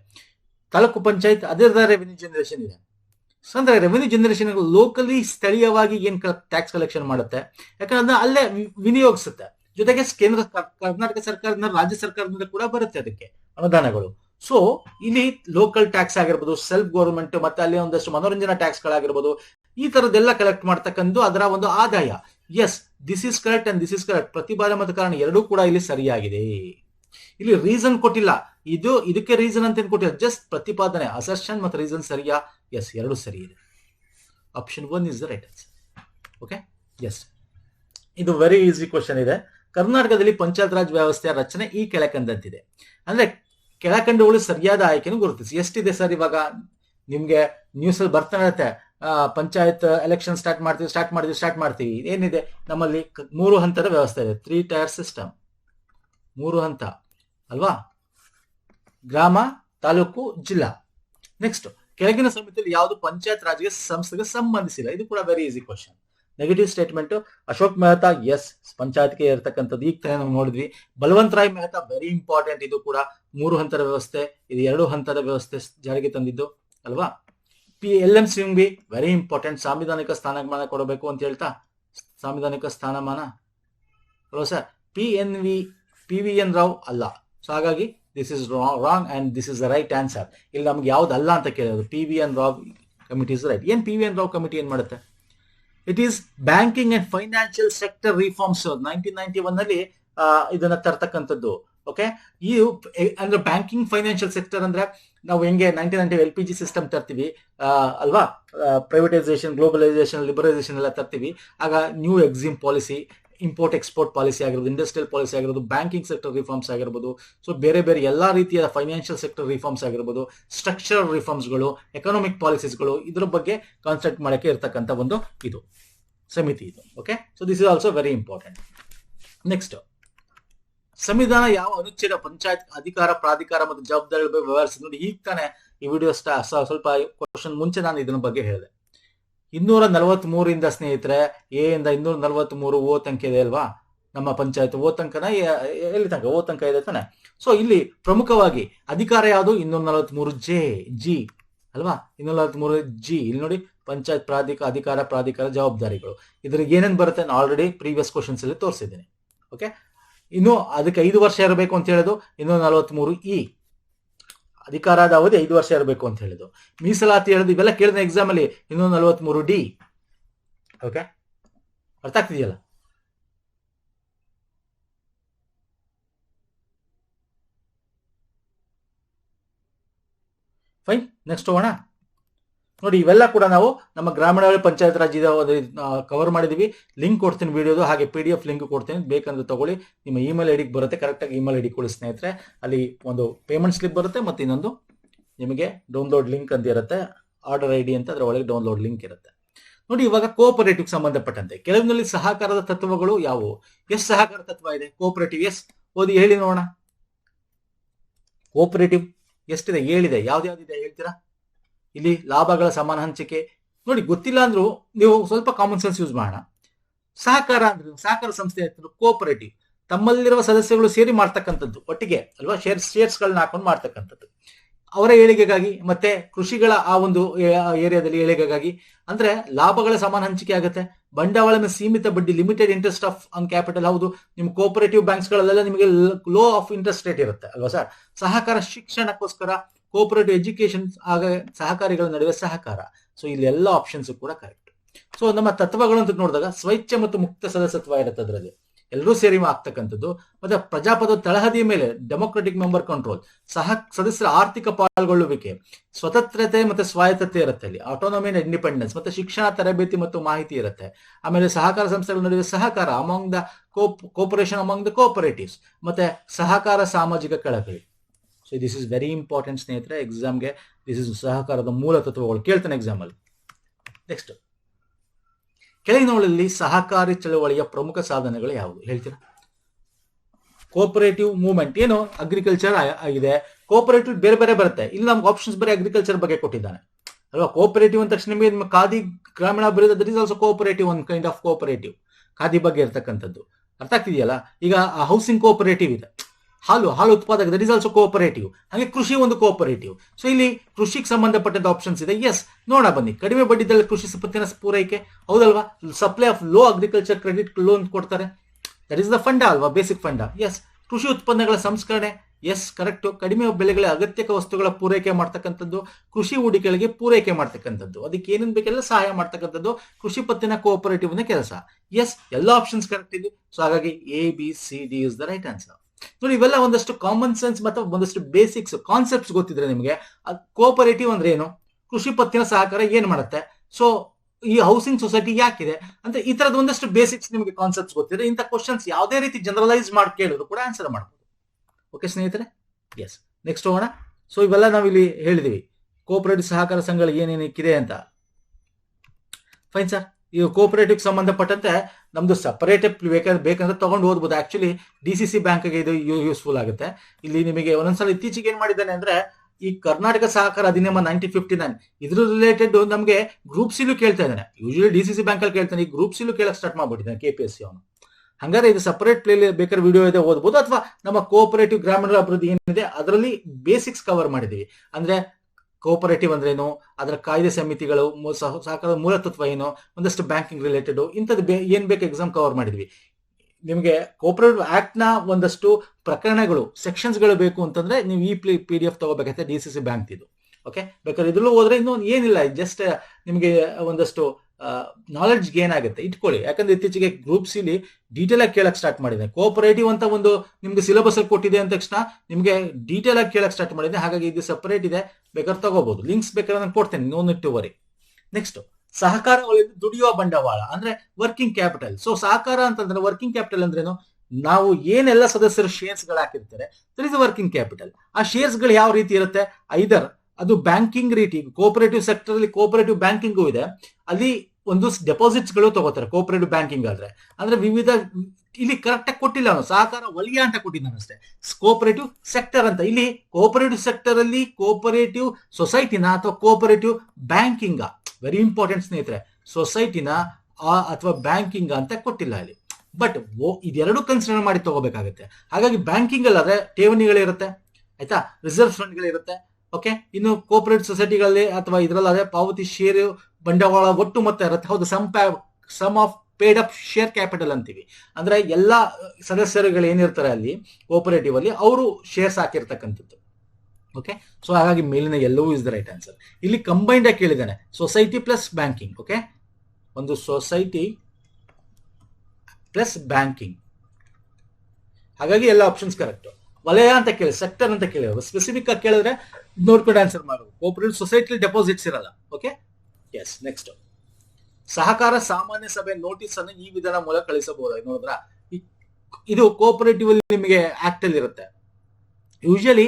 ತಾಲೂಕು ಪಂಚಾಯತ್, ಅದರದಾದ ರೆವೆನ್ಯೂ ಜನರೇಷನ್ ಇದೆ. ಸೊ ಅಂದ್ರೆ ರೆವೆನ್ಯೂ ಜನರೇಷನ್ ಲೋಕಲಿ ಸ್ಥಳೀಯವಾಗಿ ಏನ್ ಟ್ಯಾಕ್ಸ್ ಕಲೆಕ್ಷನ್ ಮಾಡುತ್ತೆ? ಯಾಕಂದ್ರೆ ಅಲ್ಲೇ ವಿನಿಯೋಗಿಸುತ್ತೆ. ಜೊತೆಗೆ ಕೇಂದ್ರ ಕರ್ನಾಟಕ ಸರ್ಕಾರದಿಂದ ರಾಜ್ಯ ಸರ್ಕಾರದಿಂದ ಕೂಡ ಬರುತ್ತೆ ಅದಕ್ಕೆ ಅನುದಾನಗಳು. ಸೊ ಇಲ್ಲಿ ಲೋಕಲ್ ಟ್ಯಾಕ್ಸ್ ಆಗಿರ್ಬೋದು ಸೆಲ್ಫ್ ಗೌರ್ಮೆಂಟ್ ಮತ್ತೆ ಅಲ್ಲಿ ಒಂದಷ್ಟು ಮನೋರಂಜನಾ ಟ್ಯಾಕ್ಸ್ ಗಳಾಗಿರ್ಬೋದು ಈ ತರದ್ದೆಲ್ಲ ಕಲೆಕ್ಟ್ ಮಾಡ್ತಕ್ಕಂಥ ಅದರ ಒಂದು ಆದಾಯ. Yes this is correct and this is correct ಪ್ರತಿಪಾದನೆ ಮತ್ತು ಕಾರಣ ಎರಡೂ ಕೂಡ ಇಲ್ಲಿ ಸರಿಯಾಗಿದೆ. ಇಲ್ಲಿ ರೀಸನ್ ಕೊಟ್ಟಿಲ್ಲ. ಇದು, ಇದಕ್ಕೆ ರೀಸನ್ ಅಂತ ಕೊಟ್ಟಿಲ್ಲ? ಜಸ್ಟ್ ಪ್ರತಿಪಾದನೆ ಅಸರ್ಷನ್ ಮತ್ತು ರೀಸನ್ ಸರಿಯಾ? ಎಸ್ ಎರಡು ಸರಿ ಇದೆ option one is the right answer okay yes ಇದು ವೆರಿ ಈಸಿ ಕ್ವಶನ್ ಇದೆ. ಕರ್ನಾಟಕದಲ್ಲಿ ಪಂಚಾಯತ್ ರಾಜ್ ವ್ಯವಸ್ಥೆಯ ರಚನೆ ಈ ಕೆಳಕಂಡಂತಿದೆ ಅಂದ್ರೆ ಕೆಳಕಂಡಗಳು ಸರಿಯಾದ ಆಯ್ಕೆಯನ್ನು ಗುರುತಿಸಿ. ಎಷ್ಟಿದೆ ಸರ್ ಇವಾಗ? ನಿಮ್ಗೆ ನ್ಯೂಸ್ ಅಲ್ಲಿ ಬರ್ತಾನೆ ಇರುತ್ತೆ. ಪಂಚಾಯತ್ ಎಲೆಕ್ಷನ್ ಸ್ಟಾರ್ಟ್ ಮಾಡ್ತೀವಿ ಸ್ಟಾರ್ಟ್ ಮಾಡ್ತೀವಿ ಸ್ಟಾರ್ಟ್ ಮಾಡ್ತೀವಿ. ಏನಿದೆ? ನಮ್ಮಲ್ಲಿ ಮೂರು ಹಂತದ ವ್ಯವಸ್ಥೆ ಇದೆ. ತ್ರೀ ಟೈರ್ ಸಿಸ್ಟಮ್ ಮೂರು ಹಂತ. ಅಲ್ವಾ? ಗ್ರಾಮ, ತಾಲೂಕು, ಜಿಲ್ಲಾ. ನೆಕ್ಸ್ಟ್ ಕೆಳಗಿನ ಸಮಿತಿಯಲ್ಲಿ ಯಾವುದು ಪಂಚಾಯತ್ ರಾಜ್ಗೆ ಸಂಸ್ಥೆಗೆ ಸಂಬಂಧಿಸಿಲ್ಲ. ಇದು ಕೂಡ very easy question negative statement Ashok Mehta yes ಪಂಚಾಯತ್ಗೆ ಇರತಕ್ಕಂಥದ್ದು ಈಗ ತಾನೇ ನಾವು ನೋಡಿದ್ವಿ ಬಲವಂತ್ ರಾಯ್ ಮೆಹ್ತಾ ವೆರಿ ಇಂಪಾರ್ಟೆಂಟ್ ಇದು ಕೂಡ ಮೂರು ಹಂತದ ವ್ಯವಸ್ಥೆ ಇದು ಎರಡು ಹಂತದ ವ್ಯವಸ್ಥೆ ಜಾರಿಗೆ ತಂದಿದ್ದು ಅಲ್ವಾ P L M Singh B very important ಸಾಂವಿಧಾನಿಕ ಸ್ಥಾನಮಾನ ಕೊಡಬೇಕು ಅಂತ ಹೇಳ್ತಾ ಸಾಂವಿಧಾನಿಕ ಸ್ಥಾನಮಾನ ಅಲ್ವಾ sir P N V P V N Rao ಅಲ್ಲ ಸೊ ಹಾಗಾಗಿ this is wrong and this is the right answer ಇಲ್ಲಿ ನಮ್ಗೆ ಯಾವ್ದು ಅಲ್ಲ ಅಂತ ಕೇಳೋದು P V N Rao committee is right ಏನ್ P V N Rao committee ಏನ್ ಮಾಡುತ್ತೆ it is banking and financial sector reforms nineteen ninety one ಇದನ್ನ ತರ್ತಕ್ಕಂಥದ್ದು. ಓಕೆ ಈ ಅಂದ್ರೆ ಬ್ಯಾಂಕಿಂಗ್ ಫೈನಾನ್ಷಿಯಲ್ ಸೆಕ್ಟರ್ ಅಂದ್ರೆ ನಾವು ಹೆಂಗೆ nineteen ninety L P G system ತರ್ತೀವಿ ಅಲ್ವಾ? ಪ್ರೈವೇಟೈಸೇಷನ್ ಗ್ಲೋಬಲೈಸೇಷನ್ ಲಿಬರೈಸೇಷನ್ ಎಲ್ಲ ತರ್ತೀವಿ. ಆಗ new EXIM policy import export policy ಆಗಿರ್ಬೋದು ಇಂಡಸ್ಟ್ರಿಯಲ್ ಪಾಲಿಸಿ ಆಗಿರ್ಬೋದು ಬ್ಯಾಂಕಿಂಗ್ ಸೆಕ್ಟರ್ ರಿಫಾರ್ಮ್ಸ್ ಆಗಿರ್ಬೋದು. ಸೊ ಬೇರೆ ಬೇರೆ ಎಲ್ಲ ರೀತಿಯ ಫೈನಾನ್ಷಿಯಲ್ ಸೆಕ್ಟರ್ ರಿಫಾರ್ಮ್ಸ್ ಆಗಿರ್ಬೋದು ಸ್ಟ್ರಕ್ಚರಲ್ ರಿಫಾರ್ಮ್ಸ್ಗಳು ಎಕನಾಮಿಕ್ ಪಾಲಿಸೀಸ್ಗಳು ಇದರ ಬಗ್ಗೆ ಕಾನ್ಸಲ್ಟ್ ಮಾಡೋಕ್ಕೆ ಇರತಕ್ಕಂಥ ಒಂದು ಇದು, ಸಮಿತಿ ಇದು. Okay so this is also very important next ಸಂವಿಧಾನ ಯಾವ ಅನುಚ್ಛೇದ ಪಂಚಾಯತ್ ಅಧಿಕಾರ, ಪ್ರಾಧಿಕಾರ ಮತ್ತು ಜವಾಬ್ದಾರಿಗಳ ಬಗ್ಗೆ ವ್ಯವಹರಿಸಿದ ನೋಡಿ, ಈಗ ತಾನೇ ಈ ವಿಡಿಯೋ ಸ್ವಲ್ಪ ಕ್ವಶನ್ ಮುಂಚೆ ನಾನು ಇದನ್ನ ಬಗ್ಗೆ ಹೇಳಿದೆ. ಇನ್ನೂರ ನಲವತ್ತ್ ಮೂರಿಂದ ಸ್ನೇಹಿತರೆ, ಎ ಇಂದ ಇನ್ನೂರ ನಲವತ್ತ್ ಮೂರು ಓ ತನಕ ಇದೆ ಅಲ್ವಾ? ನಮ್ಮ ಪಂಚಾಯತ್ ಓ ತನಕನ ಎಲ್ಲಿ ತನಕ? ಓ ತನಕ ಇದೆ ತಾನೆ. ಸೊ ಇಲ್ಲಿ ಪ್ರಮುಖವಾಗಿ ಅಧಿಕಾರ ಯಾವುದು? ಇನ್ನೂರ ನಲವತ್ಮೂರು ಜೆ, ಜಿ, ಅಲ್ವಾ? ಇನ್ನೂರ ನಲವತ್ಮೂರು ಜಿ. ಇಲ್ಲಿ ನೋಡಿ, ಪಂಚಾಯತ್ ಪ್ರಾಧಿಕಾರ ಅಧಿಕಾರ ಪ್ರಾಧಿಕಾರ ಜವಾಬ್ದಾರಿಗಳು. ಇದ್ರಿಗೆ ಏನೇನು ಬರುತ್ತೆ? ನಾನು ಆಲ್ರೆಡಿ ಪ್ರೀವಿಯಸ್ ಕ್ವಶನ್ಸ್ ಅಲ್ಲಿ ತೋರಿಸಿದ್ದೀನಿ. ಓಕೆ ಇನ್ನು ಅದಕ್ಕೆ ಐದು ವರ್ಷ ಇರಬೇಕು ಅಂತ ಹೇಳೋದು ಇನ್ನೂರ ನಲವತ್ಮೂರು ಇ. ಅಧಿಕಾರದ ಅವಧಿ ಐದು ವರ್ಷ ಇರಬೇಕು ಅಂತ ಹೇಳಿದ್ರು ಮೀಸಲಾತಿ ಹೇಳಿದ್ರು ಇವೆಲ್ಲ ಕೇಳಿದ ಎಕ್ಸಾಮ್ ಅಲ್ಲಿ ಇನ್ನೂರ ನಲವತ್ಮೂರು ಡಿ ಓಕೆ ಅರ್ಥ ಆಗ್ತಿದೆಯಲ್ಲ? ಫೈನ್ ನೆಕ್ಸ್ಟ್ ಹೋಗೋಣ ನೋಡಿ, ಇವೆಲ್ಲ ಕೂಡ ನಾವು ನಮ್ಮ ಗ್ರಾಮೀಣ ಪಂಚಾಯತ್ ರಾಜ್ಯದ ಕವರ್ ಮಾಡಿದೀವಿ. ಲಿಂಕ್ ಕೊಡ್ತೀನಿ ವಿಡಿಯೋದು ಹಾಗೆ ಪಿ ಡಿ ಎಫ್ ಲಿಂಕ್ ಕೊಡ್ತೀನಿ. ಬೇಕಂದ್ರೆ ತಗೊಳ್ಳಿ. ನಿಮ್ಮ ಇಮೇಲ್ ಡಿಗೆ ಬರುತ್ತೆ. ಕರೆಕ್ಟಾಗಿ ಇಮೇಲ್ ಐಡಿ ಕೊಡಿ ಸ್ನೇಹಿತರೆ. ಅಲ್ಲಿ ಒಂದು ಪೇಮೆಂಟ್ ಸ್ಲಿಪ್ ಬರುತ್ತೆ ಮತ್ತು ಇನ್ನೊಂದು ನಿಮಗೆ ಡೌನ್ಲೋಡ್ ಲಿಂಕ್ ಅಂತ ಇರುತ್ತೆ. ಆರ್ಡರ್ ಐ ಡಿ ಅಂತ ಅದರ ಒಳಗೆ ಡೌನ್ಲೋಡ್ ಲಿಂಕ್ ಇರುತ್ತೆ. ನೋಡಿ, ಇವಾಗ ಕೋಪರೇಟಿವ್ ಸಂಬಂಧಪಟ್ಟಂತೆ. ಕೆಲವಿನಲ್ಲಿ ಸಹಕಾರದ ತತ್ವಗಳು ಯಾವುವು? ಎಷ್ಟು ಸಹಕಾರ ತತ್ವ ಇದೆ? ಕೋಪರೇಟಿವ್ ಎಸ್ ಓದಿ, ಹೇಳಿ ನೋಡೋಣ. ಕೋಪರೇಟಿವ್ ಎಷ್ಟಿದೆ? ಹೇಳಿದೆ ಯಾವ್ದು ಯಾವ್ದಿದೆ ಹೇಳ್ತೀರಾ? ಇಲ್ಲಿ ಲಾಭಗಳ ಸಮಾನ ಹಂಚಿಕೆ. ನೋಡಿ, ಗೊತ್ತಿಲ್ಲ ಅಂದ್ರೂ ನೀವು ಸ್ವಲ್ಪ ಕಾಮನ್ ಸೆನ್ಸ್ ಯೂಸ್ ಮಾಡೋಣ. ಸಹಕಾರ ಅಂದ್ರೆ ಸಹಕಾರ ಸಂಸ್ಥೆ ಕೋಪರೇಟಿವ್ ತಮ್ಮಲ್ಲಿರುವ ಸದಸ್ಯಗಳು ಸೇರಿ ಮಾಡ್ತಕ್ಕಂಥದ್ದು. ಒಟ್ಟಿಗೆ ಅಲ್ವಾ? ಶೇರ್ಸ್ ಶೇರ್ಸ್ಗಳನ್ನ ಹಾಕೊಂಡು ಮಾಡ್ತಕ್ಕಂಥದ್ದು. ಅವರ ಏಳಿಗೆಗಾಗಿ ಮತ್ತೆ ಕೃಷಿಗಳ ಆ ಒಂದು ಏರಿಯಾದಲ್ಲಿ ಏಳಿಗೆಗಾಗಿ. ಅಂದ್ರೆ ಲಾಭಗಳ ಸಮಾನ ಹಂಚಿಕೆ ಆಗುತ್ತೆ. ಬಂಡವಾಳನ ಸೀಮಿತ ಬಡ್ಡಿ limited interest of on capital ಹೌದು. ನಿಮ್ ಕೋಪರೇಟಿವ್ ಬ್ಯಾಂಕ್ಸ್ಗಳಲ್ಲೆಲ್ಲ ನಿಮಗೆ ಲೋ ಆಫ್ ಇಂಟ್ರೆಸ್ಟ್ ರೇಟ್ ಇರುತ್ತೆ. ಅಲ್ವಾ ಸರ್ ಸಹಕಾರ ಶಿಕ್ಷಣಕ್ಕೋಸ್ಕರ ಕೋಪರೇಟಿವ್ ಎಜುಕೇಶನ್ ಆಗ ಸಹಕಾರಿಗಳ ನಡುವೆ ಸಹಕಾರ. ಸೊ ಇಲ್ಲಿ ಎಲ್ಲ ಆಪ್ಷನ್ಸ್ ಕೂಡ ಕರೆಕ್ಟ್ ಸೊ ನಮ್ಮ ತತ್ವಗಳು ಅಂತ ನೋಡಿದಾಗ ಸ್ವಚ್ಛ ಮತ್ತು ಮುಕ್ತ ಸದಸ್ಯತ್ವ ಇರುತ್ತೆ ಅದರಲ್ಲಿ ಎಲ್ಲರೂ ಸೇರಿ ಆಗ್ತಕ್ಕಂಥದ್ದು. ಮತ್ತೆ ಪ್ರಜಾಪದ ತಳಹದಿಯ ಮೇಲೆ ಡೆಮೊಕ್ರೆಟಿಕ್ ಮೆಂಬರ್ ಕಂಟ್ರೋಲ್ ಸಹ ಸದಸ್ಯರ ಆರ್ಥಿಕ ಪಾಲ್ಗೊಳ್ಳುವಿಕೆ, ಸ್ವತಂತ್ರತೆ ಮತ್ತೆ ಸ್ವಾಯತ್ತತೆ ಇರುತ್ತೆ ಅಲ್ಲಿ. ಆಟೋನಮಿ ಅಂಡ್ ಇಂಡಿಪೆಂಡೆನ್ಸ್ ಮತ್ತೆ ಶಿಕ್ಷಣ, ತರಬೇತಿ ಮತ್ತು ಮಾಹಿತಿ ಇರುತ್ತೆ. ಆಮೇಲೆ ಸಹಕಾರ ಸಂಸ್ಥೆಗಳ ನಡುವೆ ಸಹಕಾರ among the coop cooperation among the cooperatives ಮತ್ತೆ ಸಹಕಾರ ಸಾಮಾಜಿಕ ಕಳಕಳಿ. So this is very important ಸ್ನೇಹಿತರೆ ಎಕ್ಸಾಮ್ಗೆ ದಿಸ್ ಇಸ್ ಸಹಕಾರದ ಮೂಲ ತತ್ವಗಳು. ಕೇಳ್ತಾನೆ ಎಕ್ಸಾಮಲ್ಲಿ ನೆಕ್ಸ್ಟ್ ಕೆಳಗಿನವಳಲ್ಲಿ ಸಹಕಾರಿ ಚಳವಳಿಯ ಪ್ರಮುಖ ಸಾಧನೆಗಳು ಯಾವುದು? ಹೇಳ್ತೀರಾ? ಕೋಪರೇಟಿವ್ ಮೂವ್ಮೆಂಟ್ ಏನು? ಅಗ್ರಿಕಲ್ಚರ್ ಆಗಿದೆ. ಕೋಪರೇಟಿವ್ ಬೇರೆ ಬೇರೆ ಬರುತ್ತೆ. ಇಲ್ಲಿ ನಮ್ಗೆ ಆಪ್ಷನ್ಸ್ ಬರೀ ಅಗ್ರಿಕಲ್ಚರ್ ಬಗ್ಗೆ ಕೊಟ್ಟಿದ್ದಾನೆ. ಅಲ್ವಾ? ಕೋಪರೇಟಿವ್ ಅಂದ ತಕ್ಷಣ ನಿಮಗೆ ಖಾದಿ ಗ್ರಾಮೀಣಾಭಿವೃದ್ಧಿ ದಟ್ ಇಸ್ ಆಲ್ಸೋ ಕೋಪರೇಟಿವ್ ಒಂದು ಕೈಂಡ್ ಆಫ್ ಕೋಪರೇಟಿವ್ ಖಾದಿ ಬಗ್ಗೆ ಇರತಕ್ಕಂಥದ್ದು. ಅರ್ಥ ಆಗ್ತಿದೆಯಲ್ಲ? ಈಗ ಹೌಸಿಂಗ್ ಕೋಪರೇಟಿವ್ ಇದೆ. ಹಾಲು ಹಾಲು ಉತ್ಪಾದಕ ದಟ್ ಇಸ್ ಆಲ್ಸೋ ಕೋಪರೇಟಿವ್ ಹಾಗೆ ಕೃಷಿ ಒಂದು ಕೋಪರೇಟಿವ್ ಸೊ ಇಲ್ಲಿ ಕೃಷಿಗೆ ಸಂಬಂಧಪಟ್ಟಂತ ಆಪ್ಷನ್ಸ್ ಇದೆ. ಎಸ್ ನೋಡ ಬನ್ನಿ. ಕಡಿಮೆ ಬಡ್ಡಿದಲ್ಲಿ ಕೃಷಿ ಸಂಪತ್ತಿನ ಪೂರೈಕೆ. ಹೌದಲ್ವಾ? Supply of low agriculture credit loan ಕೊಡ್ತಾರೆ. ದಟ್ ಇಸ್ ದ ಫಂಡ ಅಲ್ವಾ? ಬೇಸಿಕ್ ಫಂಡ ಎಸ್ ಕೃಷಿ ಉತ್ಪನ್ನಗಳ ಸಂಸ್ಕರಣೆ. ಎಸ್ ಕರೆಕ್ಟ್ ಕಡಿಮೆ ಬೆಲೆಗಳ ಅಗತ್ಯಕ ವಸ್ತುಗಳ ಪೂರೈಕೆ ಮಾಡ್ತಕ್ಕಂಥದ್ದು, ಕೃಷಿ ಹೂಡಿಕೆಗಳಿಗೆ ಪೂರೈಕೆ ಮಾಡ್ತಕ್ಕಂಥದ್ದು. ಅದಕ್ಕೆ ಏನೇನು ಬೇಕೆಲ್ಲ ಸಹಾಯ ಮಾಡ್ತಕ್ಕಂಥದ್ದು ಕೃಷಿ ಪತ್ತಿನ ಕೋಆಪರೇಟಿವ್ನ ಕೆಲಸ. ಎಸ್ ಎಲ್ಲ ಆಪ್ಷನ್ಸ್ ಕರೆಕ್ಟ್ ಇದೆ. ಸೊ ಹಾಗಾಗಿ A B C D is the right answer ನೋಡಿ, ಇವೆಲ್ಲ ಒಂದಷ್ಟು ಕಾಮನ್ ಸೆನ್ಸ್ ಮತ್ತು ಒಂದಷ್ಟು ಬೇಸಿಕ್ಸ್ ಕಾನ್ಸೆಪ್ಟ್ಸ್ ಗೊತ್ತಿದ್ರೆ ನಿಮಗೆ. ಕೋಪರೇಟಿವ್ ಅಂದ್ರೆ ಏನು? ಕೃಷಿ ಪತ್ತಿನ ಸಹಕಾರ ಏನ್ ಮಾಡುತ್ತೆ? ಸೊ ಈ ಹೌಸಿಂಗ್ ಸೊಸೈಟಿ ಯಾಕಿದೆ? ಅಂದ್ರೆ ಈ ತರದ ಒಂದಷ್ಟು ಬೇಸಿಕ್ಸ್ ನಿಮಗೆ ಕಾನ್ಸೆಪ್ಟ್ಸ್ ಗೊತ್ತಿದ್ರೆ ಇಂಥ ಕ್ವಶನ್ಸ್ ಯಾವುದೇ ರೀತಿ ಜನರಲೈಸ್ ಮಾಡಿ ಕೇಳಿದ್ರು ಕೂಡ ಆನ್ಸರ್ ಮಾಡಬಹುದು ಓಕೆ ಸ್ನೇಹಿತರೆ? ಎಸ್ ನೆಕ್ಸ್ಟ್ ಹೋಗೋಣ. ಸೊ ಇವೆಲ್ಲ ನಾವು ಇಲ್ಲಿ ಹೇಳಿದೀವಿ. ಕೋಪರೇಟಿವ್ ಸಹಕಾರ ಸಂಘಗಳು ಏನೇನಕ್ಕಿದೆ ಅಂತ. ಫೈನ್ ಸರ್ ಈ ಕೋಪರೇಟಿವ್ ಸಂಬಂಧಪಟ್ಟಂತೆ ನಮ್ದು ಸಪರೇಟ್ ಬೇಕಾದ್ರೆ ಬೇಕಂದ್ರೆ ತಗೊಂಡು ಓದ್ಬೋದು. ಆಕ್ಚುಲಿ ಡಿ ಸಿ ಸಿ ಬ್ಯಾಂಕ್ಗೆ ಇದು ಯೂಸ್ಫುಲ್ ಆಗುತ್ತೆ. ಇಲ್ಲಿ ನಿಮಗೆ ಒಂದೊಂದ್ಸಲ ಇತ್ತೀಚೆಗೆ ಏನ್ ಮಾಡಿದ್ದಾನೆ ಅಂದ್ರೆ, ಈ ಕರ್ನಾಟಕ ಸಹಕಾರ ಅಧಿನಿಯಮ ನೈನ್ಟೀನ್ ಫಿಫ್ಟಿ ನೈನ್ ಇದ್ರ ರಿಲೇಟೆಡ್ ನಮಗೆ ಗ್ರೂಪ್ ಸಿಲು ಕೇಳ್ತಾ ಇದ್ದಾನೆ. Usually D C C bank ಅಲ್ಲಿ ಕೇಳ್ತಾನೆ. ಈ ಗ್ರೂಪ್ ಸಿಲು ಕೇಳಕ್ ಸ್ಟಾರ್ಟ್ ಮಾಡ್ಬಿಟ್ಟಿದ್ದಾನೆ ಕೆ ಪಿ ಎಸ್ ಸಿ ಅವನು. ಹಂಗಾರೆ ಇದು ಸಪರೇಟ್ ಪ್ಲೇ ಬೇಕಾದ್ರೆ ವಿಡಿಯೋ ಇದೆ, ಓದ್ಬೋದು. ಅಥವಾ ನಮ್ಮ ಕೋಪರೇಟಿವ್ ಗ್ರಾಮೀಣ ಅಭಿವೃದ್ಧಿ ಏನಿದೆ, ಅದರಲ್ಲಿ ಬೇಸಿಕ್ಸ್ ಕವರ್ ಮಾಡಿದೀವಿ ಅಂದ್ರೆ ಕೋಪರೇಟಿವ್ ಅಂದ್ರೇನು? ಅದರ ಕಾಯ್ದೆ ಸಮಿತಿಗಳು ಸಹಕಾರದ ಮೂಲತತ್ವ ಏನು? ಒಂದಷ್ಟು ಬ್ಯಾಂಕಿಂಗ್ ರಿಲೇಟೆಡ್ ಇಂಥದ್ದು ಏನ್ ಬೇಕು ಎಕ್ಸಾಮ್ ಕವರ್ ಮಾಡಿದ್ವಿ. ನಿಮಗೆ ಕೋಪರೇಟಿವ್ ಆಕ್ಟ್ನ ಒಂದಷ್ಟು ಪ್ರಕರಣಗಳು ಸೆಕ್ಷನ್ಸ್ಗಳು ಬೇಕು ಅಂತಂದ್ರೆ ನೀವು ಈ ಪಿ ಡಿ ಎಫ್ ತಗೋಬೇಕಾಗುತ್ತೆ ಡಿ ಸಿ ಸಿ ಬ್ಯಾಂಕ್ ಇದು ಓಕೆ ಬೇಕಾದ್ರೆ ಇದ್ರಲ್ಲೂ ಹೋದ್ರೆ ಇನ್ನೂ ಏನಿಲ್ಲ ಜಸ್ಟ್ ನಿಮಗೆ ಒಂದಷ್ಟು ನಾಲೆಡ್ಜ್ ಗೇನ್ ಆಗುತ್ತೆ. ಇಟ್ಕೊಳ್ಳಿ. ಯಾಕಂದ್ರೆ ಇತ್ತೀಚೆಗೆ ಗ್ರೂಪ್ಸ್ ಇಲ್ಲಿ ಡೀಟೇಲ್ ಆಗಿ ಕೇಳಕ್ ಸ್ಟಾರ್ಟ್ ಮಾಡಿದೆ. ಕೋಪರೇಟಿವ್ ಅಂತ ಒಂದು ನಿಮ್ಗೆ ಸಿಲೆಬಸ್ ಅಲ್ಲಿ ಕೊಟ್ಟಿದೆ ಅಂದ ತಕ್ಷಣ ನಿಮಗೆ ಡೀಟೇಲ್ ಆಗಿ ಕೇಳಕ್ ಸ್ಟಾರ್ಟ್ ಮಾಡಿದೆ. ಹಾಗಾಗಿ ಇದು ಸಪರೇಟ್ ಇದೆ. ಬೇಕಾದ್ರೆ ತಗೋಬಹುದು ಲಿಂಕ್ಸ್ ಬೇಕಾದ್ರೆ ನಾನು ಕೊಡ್ತೇನೆ. ನೋನ್ ವರಿ ನೆಕ್ಸ್ಟ್ ಸಹಕಾರ ದುಡಿಯುವ ಬಂಡವಾಳ. ಅಂದ್ರೆ ವರ್ಕಿಂಗ್ ಕ್ಯಾಪಿಟಲ್ ಸೊ ಸಹಕಾರ ಅಂತಂದ್ರೆ ವರ್ಕಿಂಗ್ ಕ್ಯಾಪಿಟಲ್ ಅಂದ್ರೇನು? ನಾವು ಏನೆಲ್ಲ ಸದಸ್ಯರು ಶೇರ್ಸ್ಗಳು ಹಾಕಿರ್ತಾರೆ ದರ್ ಇಸ್ ವರ್ಕಿಂಗ್ ಕ್ಯಾಪಿಟಲ್ ಆ ಶೇರ್ಸ್ಗಳು ಯಾವ ರೀತಿ ಇರುತ್ತೆ? ಐದರ್ ಅದು ಬ್ಯಾಂಕಿಂಗ್ ರೀತಿ ಕೋಪರೇಟಿವ್ ಸೆಕ್ಟರ್ ಅಲ್ಲಿ ಕೋಪರೇಟಿವ್ ಬ್ಯಾಂಕಿಂಗು ಇದೆ. ಅಲ್ಲಿ ಒಂದು ಡೆಪಾಸಿಟ್ಸ್ಗಳು ತಗೋತಾರೆ ಕೋಪರೇಟಿವ್ ಬ್ಯಾಂಕಿಂಗ್ ಆದ್ರೆ. ಅಂದ್ರೆ ವಿವಿಧ ಇಲ್ಲಿ ಕರೆಕ್ಟ್ ಆಗಿ ಕೊಟ್ಟಿಲ್ಲ ಅವನು. ಸಹಕಾರ ವಲಯ ಅಂತ ಕೊಟ್ಟಿದ್ದಾನೆ ಅಷ್ಟೇ. ಕೋಪರೇಟಿವ್ ಸೆಕ್ಟರ್ ಅಂತ. ಇಲ್ಲಿ ಕೋಪರೇಟಿವ್ ಸೆಕ್ಟರ್ ಅಲ್ಲಿ ಕೋಪರೇಟಿವ್ ಸೊಸೈಟಿನ ಅಥವಾ ಕೋಪರೇಟಿವ್ ಬ್ಯಾಂಕಿಂಗ್. ವೆರಿ ಇಂಪಾರ್ಟೆಂಟ್ ಸ್ನೇಹಿತರೆ. ಸೊಸೈಟಿನ ಅಥವಾ ಬ್ಯಾಂಕಿಂಗ್ ಅಂತ ಕೊಟ್ಟಿಲ್ಲ ಅಲ್ಲಿ ಬಟ್ ಇದೆರಡು ಕನ್ಸಿಡರ್ ಮಾಡಿ ತಗೋಬೇಕಾಗುತ್ತೆ. ಹಾಗಾಗಿ ಬ್ಯಾಂಕಿಂಗ್ ಅಲ್ಲಾದ್ರೆ ಠೇವಣಿಗಳಿರುತ್ತೆ ಆಯ್ತಾ? ರಿಸರ್ವ್ ಫಂಡ್ಗಳಿರುತ್ತೆ ಓಕೆ? ಇನ್ನು ಕೋಪರೇಟಿವ್ ಸೊಸೈಟಿಗಳಲ್ಲಿ ಅಥವಾ ಇದರಲ್ಲಾದ್ರೆ ಪಾವತಿ ಷೇರು ಬಂಡವಾಳ ಒಟ್ಟು ಮೊತ್ತ ಇರುತ್ತೆ. ಹೌದು sum sum of paid up share capital ಅಂತೀವಿ. ಅಂದ್ರೆ ಎಲ್ಲ ಸದಸ್ಯರುಗಳು ಏನಿರ್ತಾರೆ ಅಲ್ಲಿ ಕೋಪರೇಟಿವ್ ಅಲ್ಲಿ, ಅವರು ಶೇರ್ಸ್ ಹಾಕಿರ್ತಕ್ಕಂಥದ್ದು. ಓಕೆ ಸೊ ಹಾಗಾಗಿ ಮೇಲಿನ ಎಲ್ಲವೂ ಇಸ್ ದ ರೈಟ್ ಆನ್ಸರ್ ಇಲ್ಲಿ ಕಂಬೈಂಡ್ ಆಗಿ ಕೇಳಿದ್ದಾನೆ. ಸೊಸೈಟಿ ಪ್ಲಸ್ ಬ್ಯಾಂಕಿಂಗ್ ಓಕೆ ಒಂದು ಸೊಸೈಟಿ ಪ್ಲಸ್ ಬ್ಯಾಂಕಿಂಗ್ ಹಾಗಾಗಿ ಎಲ್ಲ ಆಪ್ಷನ್ಸ್ ಕರೆಕ್ಟ್ ವಲಯ ಅಂತ ಕೇಳಿ ಸೆಕ್ಟರ್ ಅಂತ ಕೇಳಿ ಸ್ಪೆಸಿಫಿಕ್ ಆಗಿ ಕೇಳಿದ್ರೆ ನೋಡ್ಕೊಂಡು ಆನ್ಸರ್ ಮಾಡಬೇಕು ಕೋಪರೇಟಿವ್ ಸೊಸೈಟಿ ಡೆಪಾಸಿಟ್ಸ್ ಇರಲ್ಲ ಓಕೆ ಎಸ್ ನೆಕ್ಸ್ಟ್ ಸಹಕಾರ ಸಾಮಾನ್ಯ ಸಭೆ ನೋಟಿಸ್ ಅನ್ನು ಈ ವಿಧಾನ ಮೂಲಕ ಕಳಿಸಬಹುದು? ನೋಡಿದ್ರ? ಇದು ಕೋಪರೇಟಿವ್ ಅಲ್ಲಿ ನಿಮಗೆ ಆಕ್ಟ್ ಅಲ್ಲಿ ಇರುತ್ತೆ. ಯೂಶಲಿ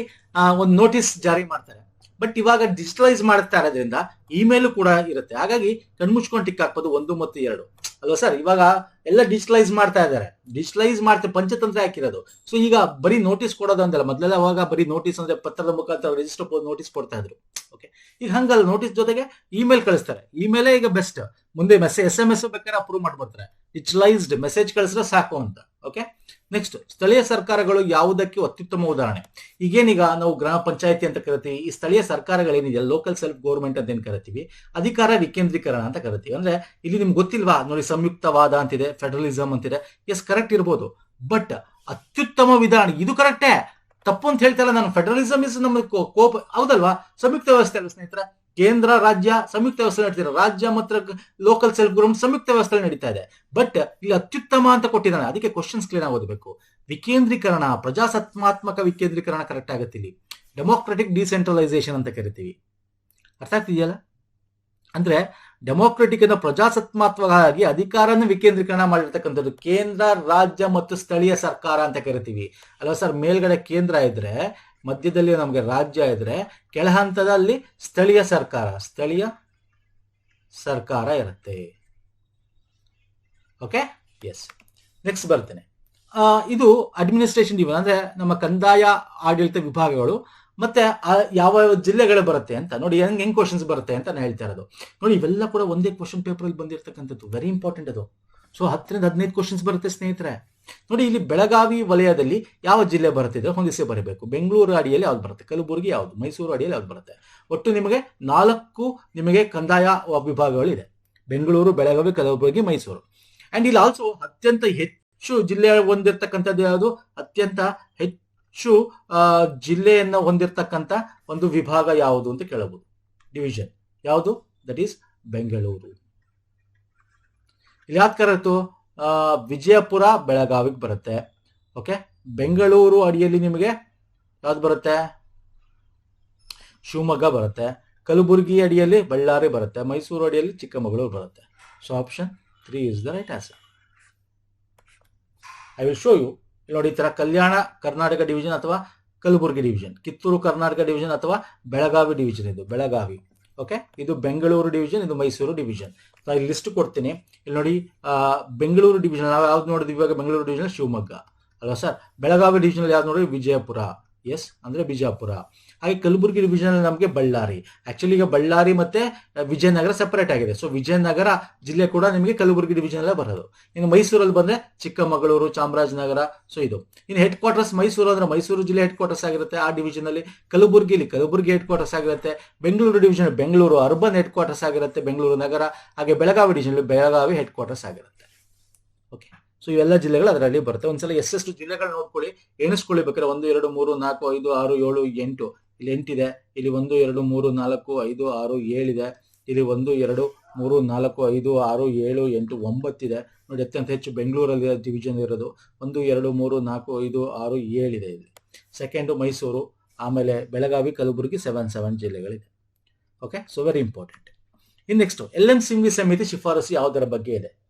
ಒಂದು ನೋಟಿಸ್ ಜಾರಿ ಮಾಡ್ತಾರೆ. ಬಟ್ ಇವಾಗ ಡಿಜಿಟಲೈಸ್ ಮಾಡ್ತಾ ಇರೋದ್ರಿಂದ ಇಮೇಲ್ ಕೂಡ ಇರುತ್ತೆ. ಹಾಗಾಗಿ ಕಣ್ಮುಚ್ಕೊಂಡು ಟಿಕ್ ಹಾಕ್ಬೋದು ಒಂದು ಮತ್ತು ಎರಡು. ಅಲ್ವಾ ಸರ್? ಇವಾಗ ಎಲ್ಲ ಡಿಜಿಟಲೈಸ್ ಮಾಡ್ತಾ ಇದ್ದಾರೆ. ಡಿಜಿಟಲೈಸ್ ಮಾಡ್ತಾರೆ ಪಂಚತಂತ್ರ ಹಾಕಿರೋದು. ಸೊ ಈಗ ಬರೀ ನೋಟಿಸ್ ಕೊಡೋದು ಅಂತಲ್ಲ ಮೊದಲೆಲ್ಲ ಅವಾಗ ಬರೀ ನೋಟಿಸ್ ಅಂದ್ರೆ ಪತ್ರದ ಮುಖಾಂತರ ರಿಜಿಸ್ಟರ್ ನೋಟಿಸ್ ಕೊಡ್ತಾ ಇದ್ರು. ಓಕೆ ಈಗ ಹಂಗಲ್ಲ ನೋಟಿಸ್ ಜೊತೆಗೆ ಇಮೇಲ್ ಕಳಿಸ್ತಾರೆ. ಇಮೇಲೇ ಈಗ ಬೆಸ್ಟ್ ಮುಂದೆ ಮೆಸೇಜ್ ಎಸ್ ಎಂ ಎಸ್ ಬೇಕಾದ್ರೆ ಅಪ್ರೂವ್ ಮಾಡ್ಬಿಡ್ತಾರೆ. ಡಿಜಿಟಲೈಸ್ಡ್ ಮೆಸೇಜ್ ಕಳಿಸಿದ್ರೆ ಸಾಕು ಅಂತ. ಓಕೆ ನೆಕ್ಸ್ಟ್ ಸ್ಥಳೀಯ ಸರ್ಕಾರಗಳು ಯಾವುದಕ್ಕೆ ಅತ್ಯುತ್ತಮ ಉದಾಹರಣೆ? ಈಗೇನೀಗ ನಾವು ಗ್ರಾಮ ಪಂಚಾಯತಿ ಅಂತ ಕರಿತೀವಿ, ಈ ಸ್ಥಳೀಯ ಸರ್ಕಾರಗಳೇನಿದೆ ಲೋಕಲ್ ಸೆಲ್ಫ್ ಗೌರ್ಮೆಂಟ್ ಅಂತ ಏನು ಕರಿತೀವಿ? ಅಧಿಕಾರ ವಿಕೇಂದ್ರೀಕರಣ ಅಂತ ಕರಿತೀವಿ. ಅಂದ್ರೆ ಇಲ್ಲಿ ನಿಮ್ಗೆ ಗೊತ್ತಿಲ್ವಾ, ನೋಡಿ ಸಂಯುಕ್ತವಾದ ಅಂತಿದೆ ಫೆಡರಲಿಸಂ ಅಂತಿದೆ. ಎಸ್ ಕರೆಕ್ಟ್ ಇರ್ಬೋದು. ಬಟ್ ಅತ್ಯುತ್ತಮ ವಿಧಾನ, ಇದು ಕರೆಕ್ಟೇ ತಪ್ಪು ಅಂತ ಹೇಳ್ತಾರೆ ನಾನು ಫೆಡರಲಿಸಮ್ ಇಸ್ ನಮ್ಮ ಕೋಪ, ಹೌದಲ್ವಾ? ಸಂಯುಕ್ತ ವ್ಯವಸ್ಥೆ ಅಲ್ಲ ಸ್ನೇಹಿತರ? ಕೇಂದ್ರ, ರಾಜ್ಯ ಸಂಯುಕ್ತ ವ್ಯವಸ್ಥೆ ನಡೀತಿದೆ ರಾಜ್ಯ ಮತ್ತು ಲೋಕಲ್ ಸೆಲ್ ಗೌರ್ಮೆಂಟ್ ಸಂಯುಕ್ತ ವ್ಯವಸ್ಥೆ ನಡೀತಾ ಇದೆ. ಬಟ್ ಇಲ್ಲಿ ಅತ್ಯುತ್ತಮ ಅಂತ ಕೊಟ್ಟಿದ್ದಾನೆ. ಅದಕ್ಕೆ ಕ್ವಶನ್ಸ್ ಕ್ಲೀನ್ ಓದಬೇಕು. ವಿಕೇಂದ್ರೀಕರಣ, ಪ್ರಜಾಸತ್ತಾತ್ಮಕ ವಿಕೇಂದ್ರೀಕರಣ ಕರೆಕ್ಟ್ ಆಗುತ್ತೆ ಇಲ್ಲಿ. ಡೆಮೋಕ್ರೆಟಿಕ್ ಡಿಸೆಂಟ್ರಲೈಸೇಷನ್ ಅಂತ ಕರಿತೀವಿ. ಅರ್ಥ ಆಗ್ತಿದೆಯಲ್ಲ? ಅಂದ್ರೆ ಡೆಮೋಕ್ರೆಟಿಕ್ ಅನ್ನ ಪ್ರಜಾಸತ್ತಾತ್ಮಕವಾಗಿ ಅಧಿಕಾರನ ವಿಕೇಂದ್ರೀಕರಣ ಮಾಡಿರ್ತಕ್ಕಂಥದ್ದು ಕೇಂದ್ರ, ರಾಜ್ಯ ಮತ್ತು ಸ್ಥಳೀಯ ಸರ್ಕಾರ ಅಂತ ಕರಿತೀವಿ. ಅಲ್ವಾ ಸರ್? ಮೇಲ್ಗಡೆ ಕೇಂದ್ರ ಇದ್ರೆ ಮಧ್ಯದಲ್ಲಿ ನಮಗೆ ರಾಜ್ಯ ಇದ್ರೆ ಕೆಳ ಹಂತದಲ್ಲಿ ಸ್ಥಳೀಯ ಸರ್ಕಾರ ಸ್ಥಳೀಯ ಸರ್ಕಾರ ಇರುತ್ತೆ. ಓಕೆ ಎಸ್ ನೆಕ್ಸ್ಟ್ ಬರ್ತೇನೆ. ಇದು ಅಡ್ಮಿನಿಸ್ಟ್ರೇಷನ್ ಡಿವಿಷನ್ ಅಂದ್ರೆ ನಮ್ಮ ಕಂದಾಯ ಆಡಳಿತ ವಿಭಾಗಗಳು ಮತ್ತೆ ಯಾವ ಯಾವ ಜಿಲ್ಲೆಗಳು ಬರುತ್ತೆ ಅಂತ ನೋಡಿ, ಹೆಂಗ್ ಹೆಂಗ್ ಕ್ವಶನ್ಸ್ ಬರುತ್ತೆ ಅಂತ ನಾನು ಹೇಳ್ತಾ ಇರೋದು. ನೋಡಿ, ಇವೆಲ್ಲ ಕೂಡ ಒಂದೇ ಕ್ವಶನ್ ಪೇಪರ್ ಅಲ್ಲಿ ಬಂದಿರತಕ್ಕಂಥದ್ದು. ವೆರಿ ಇಂಪಾರ್ಟೆಂಟ್ ಅದು. ಸೊ ಹತ್ತರಿಂದ ಹದಿನೈದು ಕ್ವಶನ್ಸ್ ಬರುತ್ತೆ ಸ್ನೇಹಿತರೆ. ನೋಡಿ, ಇಲ್ಲಿ ಬೆಳಗಾವಿ ವಲಯದಲ್ಲಿ ಯಾವ ಜಿಲ್ಲೆ ಬರುತ್ತಿದೆ ಹೊಂದಿಸಿ ಬರಬೇಕು. ಬೆಂಗಳೂರು ಅಡಿಯಲ್ಲಿ ಯಾವ್ದು ಬರುತ್ತೆ? ಕಲಬುರಗಿ ಯಾವ್ದು? ಮೈಸೂರು ಅಡಿಯಲ್ಲಿ ಯಾವ್ದು ಬರುತ್ತೆ? ಒಟ್ಟು ನಿಮಗೆ ನಾಲ್ಕು ನಿಮಗೆ ಕಂದಾಯ ವಿಭಾಗಗಳು ಇದೆ ಬೆಂಗಳೂರು, ಬೆಳಗಾವಿ, ಕಲಬುರಗಿ, ಮೈಸೂರು. ಅಂಡ್ ಇಲ್ಲಿ ಆಲ್ಸೋ ಅತ್ಯಂತ ಹೆಚ್ಚು ಜಿಲ್ಲೆ ಹೊಂದಿರತಕ್ಕಂಥದ್ದು ಯಾವುದು? ಅತ್ಯಂತ ಹೆಚ್ಚು ಜಿಲ್ಲೆಯನ್ನು ಹೊಂದಿರತಕ್ಕಂಥ ಒಂದು ವಿಭಾಗ ಯಾವುದು ಅಂತ ಕೇಳಬಹುದು. ಡಿವಿಷನ್ ಯಾವುದು? That is Bengaluru. ಇಲ್ಲಿ ಯಾಕೆ ಕರೆಕ್ಟು ವಿಜಯಪುರ ಬೆಳಗಾವಿಗೆ ಬರುತ್ತೆ. ಓಕೆ? ಬೆಂಗಳೂರು ಅಡಿಯಲ್ಲಿ ನಿಮಗೆ ಯಾವ್ದು ಬರುತ್ತೆ? ಶಿವಮೊಗ್ಗ ಬರುತ್ತೆ. ಕಲಬುರಗಿ ಅಡಿಯಲ್ಲಿ ಬಳ್ಳಾರಿ ಬರುತ್ತೆ. ಮೈಸೂರು ಅಡಿಯಲ್ಲಿ ಚಿಕ್ಕಮಗಳೂರು ಬರುತ್ತೆ. So option three is the right answer I will show you ನೋಡಿ, ಈ ಥರ ಕಲ್ಯಾಣ ಕರ್ನಾಟಕ ಡಿವಿಷನ್ ಅಥವಾ ಕಲಬುರಗಿ ಡಿವಿಷನ್ ಕಿತ್ತೂರು ಕರ್ನಾಟಕ ಡಿವಿಷನ್ ಅಥವಾ ಬೆಳಗಾವಿ ಡಿವಿಷನ್ ಇದು. ಬೆಳಗಾವಿ. ಓಕೆ ಇದು ಬೆಂಗಳೂರು ಡಿವಿಷನ್ ಇದು ಮೈಸೂರು ಡಿವಿಷನ್ ಇಲ್ಲಿ ಲಿಸ್ಟ್ ಕೊಡ್ತೀನಿ. ಇಲ್ಲಿ ನೋಡಿ ಬೆಂಗಳೂರು ಡಿವಿಷನ್ ನಾವು ಯಾವ್ದು ನೋಡಿದ್ವಿ ಇವಾಗ? ಬೆಂಗಳೂರು ಡಿವಿಷನ್ ಶಿವಮೊಗ್ಗ. ಅಲ್ವಾ ಸರ್ ಬೆಳಗಾವಿ ಡಿವಿಷನ್ ಯಾವ್ದು ನೋಡಿ ವಿಜಯಪುರ. ಎಸ್ ಅಂದ್ರೆ ಬಿಜಾಪುರ. ಹಾಗೆ ಕಲಬುರಗಿ ಡಿವಿಷನ್ ನಮಗೆ ಬಳ್ಳಾರಿ. ಆಕ್ಚುಲಿ ಈಗ ಬಳ್ಳಾರಿ ಮತ್ತೆ ವಿಜಯನಗರ ಸೆಪರೇಟ್ ಆಗಿದೆ. ಸೊ ವಿಜಯನಗರ ಜಿಲ್ಲೆ ಕೂಡ ನಿಮಗೆ ಕಲಬುರಗಿ ಡಿವಿಷನ್ ಅಲ್ಲೇ ಬರೋದು. ಇನ್ನು ಮೈಸೂರಲ್ಲಿ ಬಂದ್ರೆ ಚಿಕ್ಕಮಗಳೂರು, ಚಾಮರಾಜನಗರ ಸೊ ಇದು. ಇನ್ನು ಹೆಡ್ ಕ್ವಾರ್ಟರ್ಸ್ ಮೈಸೂರು ಅಂದ್ರೆ ಮೈಸೂರು ಜಿಲ್ಲೆ ಹೆಡ್ ಕ್ವಾರ್ಟರ್ಸ್ ಆಗಿರುತ್ತೆ ಆ ಡಿವಿಷನ್ ಅಲ್ಲಿ. ಕಲಬುರಗಿಲಿ ಕಲಬುರಗಿ ಹೆಡ್ ಕ್ವಾರ್ಟರ್ಸ್ ಆಗಿರುತ್ತೆ. Bengaluru division Bengaluru urban headquarters ಆಗಿರುತ್ತೆ, ಬೆಂಗಳೂರು ನಗರ, ಹಾಗೆ Belagavi division Belagavi headquarters ಆಗಿರುತ್ತೆ. ಓಕೆ ಸೊ ಇವೆಲ್ಲ ಜಿಲ್ಲೆಗಳು ಅದರಲ್ಲಿ ಬರುತ್ತೆ. ಒಂದ್ಸಲ ಎಷ್ಟೆಷ್ಟು ಜಿಲ್ಲೆಗಳು ನೋಡ್ಕೊಳ್ಳಿ. ಎಣಿಸ್ಕೊಳ್ಳಿ ಬೇಕಾದ್ರೆ ಒಂದು, ಎರಡು, ಮೂರು, ನಾಲ್ಕು, ಐದು, ಆರು, ಏಳು, ಎಂಟು. ಇಲ್ಲಿ ಎಂಟಿದೆ, ಇಲ್ಲಿ ಒಂದು, ಎರಡು, ಮೂರು, ನಾಲ್ಕು, ಐದು, ಆರು, ಏಳಿದೆ. ಇಲ್ಲಿ ಒಂದು, ಎರಡು, ಮೂರು, ನಾಲ್ಕು, ಐದು, ಆರು, ಏಳು, ಎಂಟು, ಒಂಬತ್ತಿದೆ. ನೋಡಿ, ಅತ್ಯಂತ ಹೆಚ್ಚು ಬೆಂಗಳೂರಲ್ಲಿ ಡಿವಿಷನ್ ಇರೋದು. ಒಂದು, ಎರಡು, ಮೂರು, ನಾಲ್ಕು, ಐದು, ಆರು, ಏಳಿದೆ ಇಲ್ಲಿ. ಸೆಕೆಂಡು ಮೈಸೂರು, ಆಮೇಲೆ Belagavi, Kalaburagi seven seven ಜಿಲ್ಲೆಗಳಿದೆ. Okay so very important in next L N Singhi ಸಮಿತಿ ಶಿಫಾರಸು ಯಾವುದರ ಬಗ್ಗೆ ಇದೆ?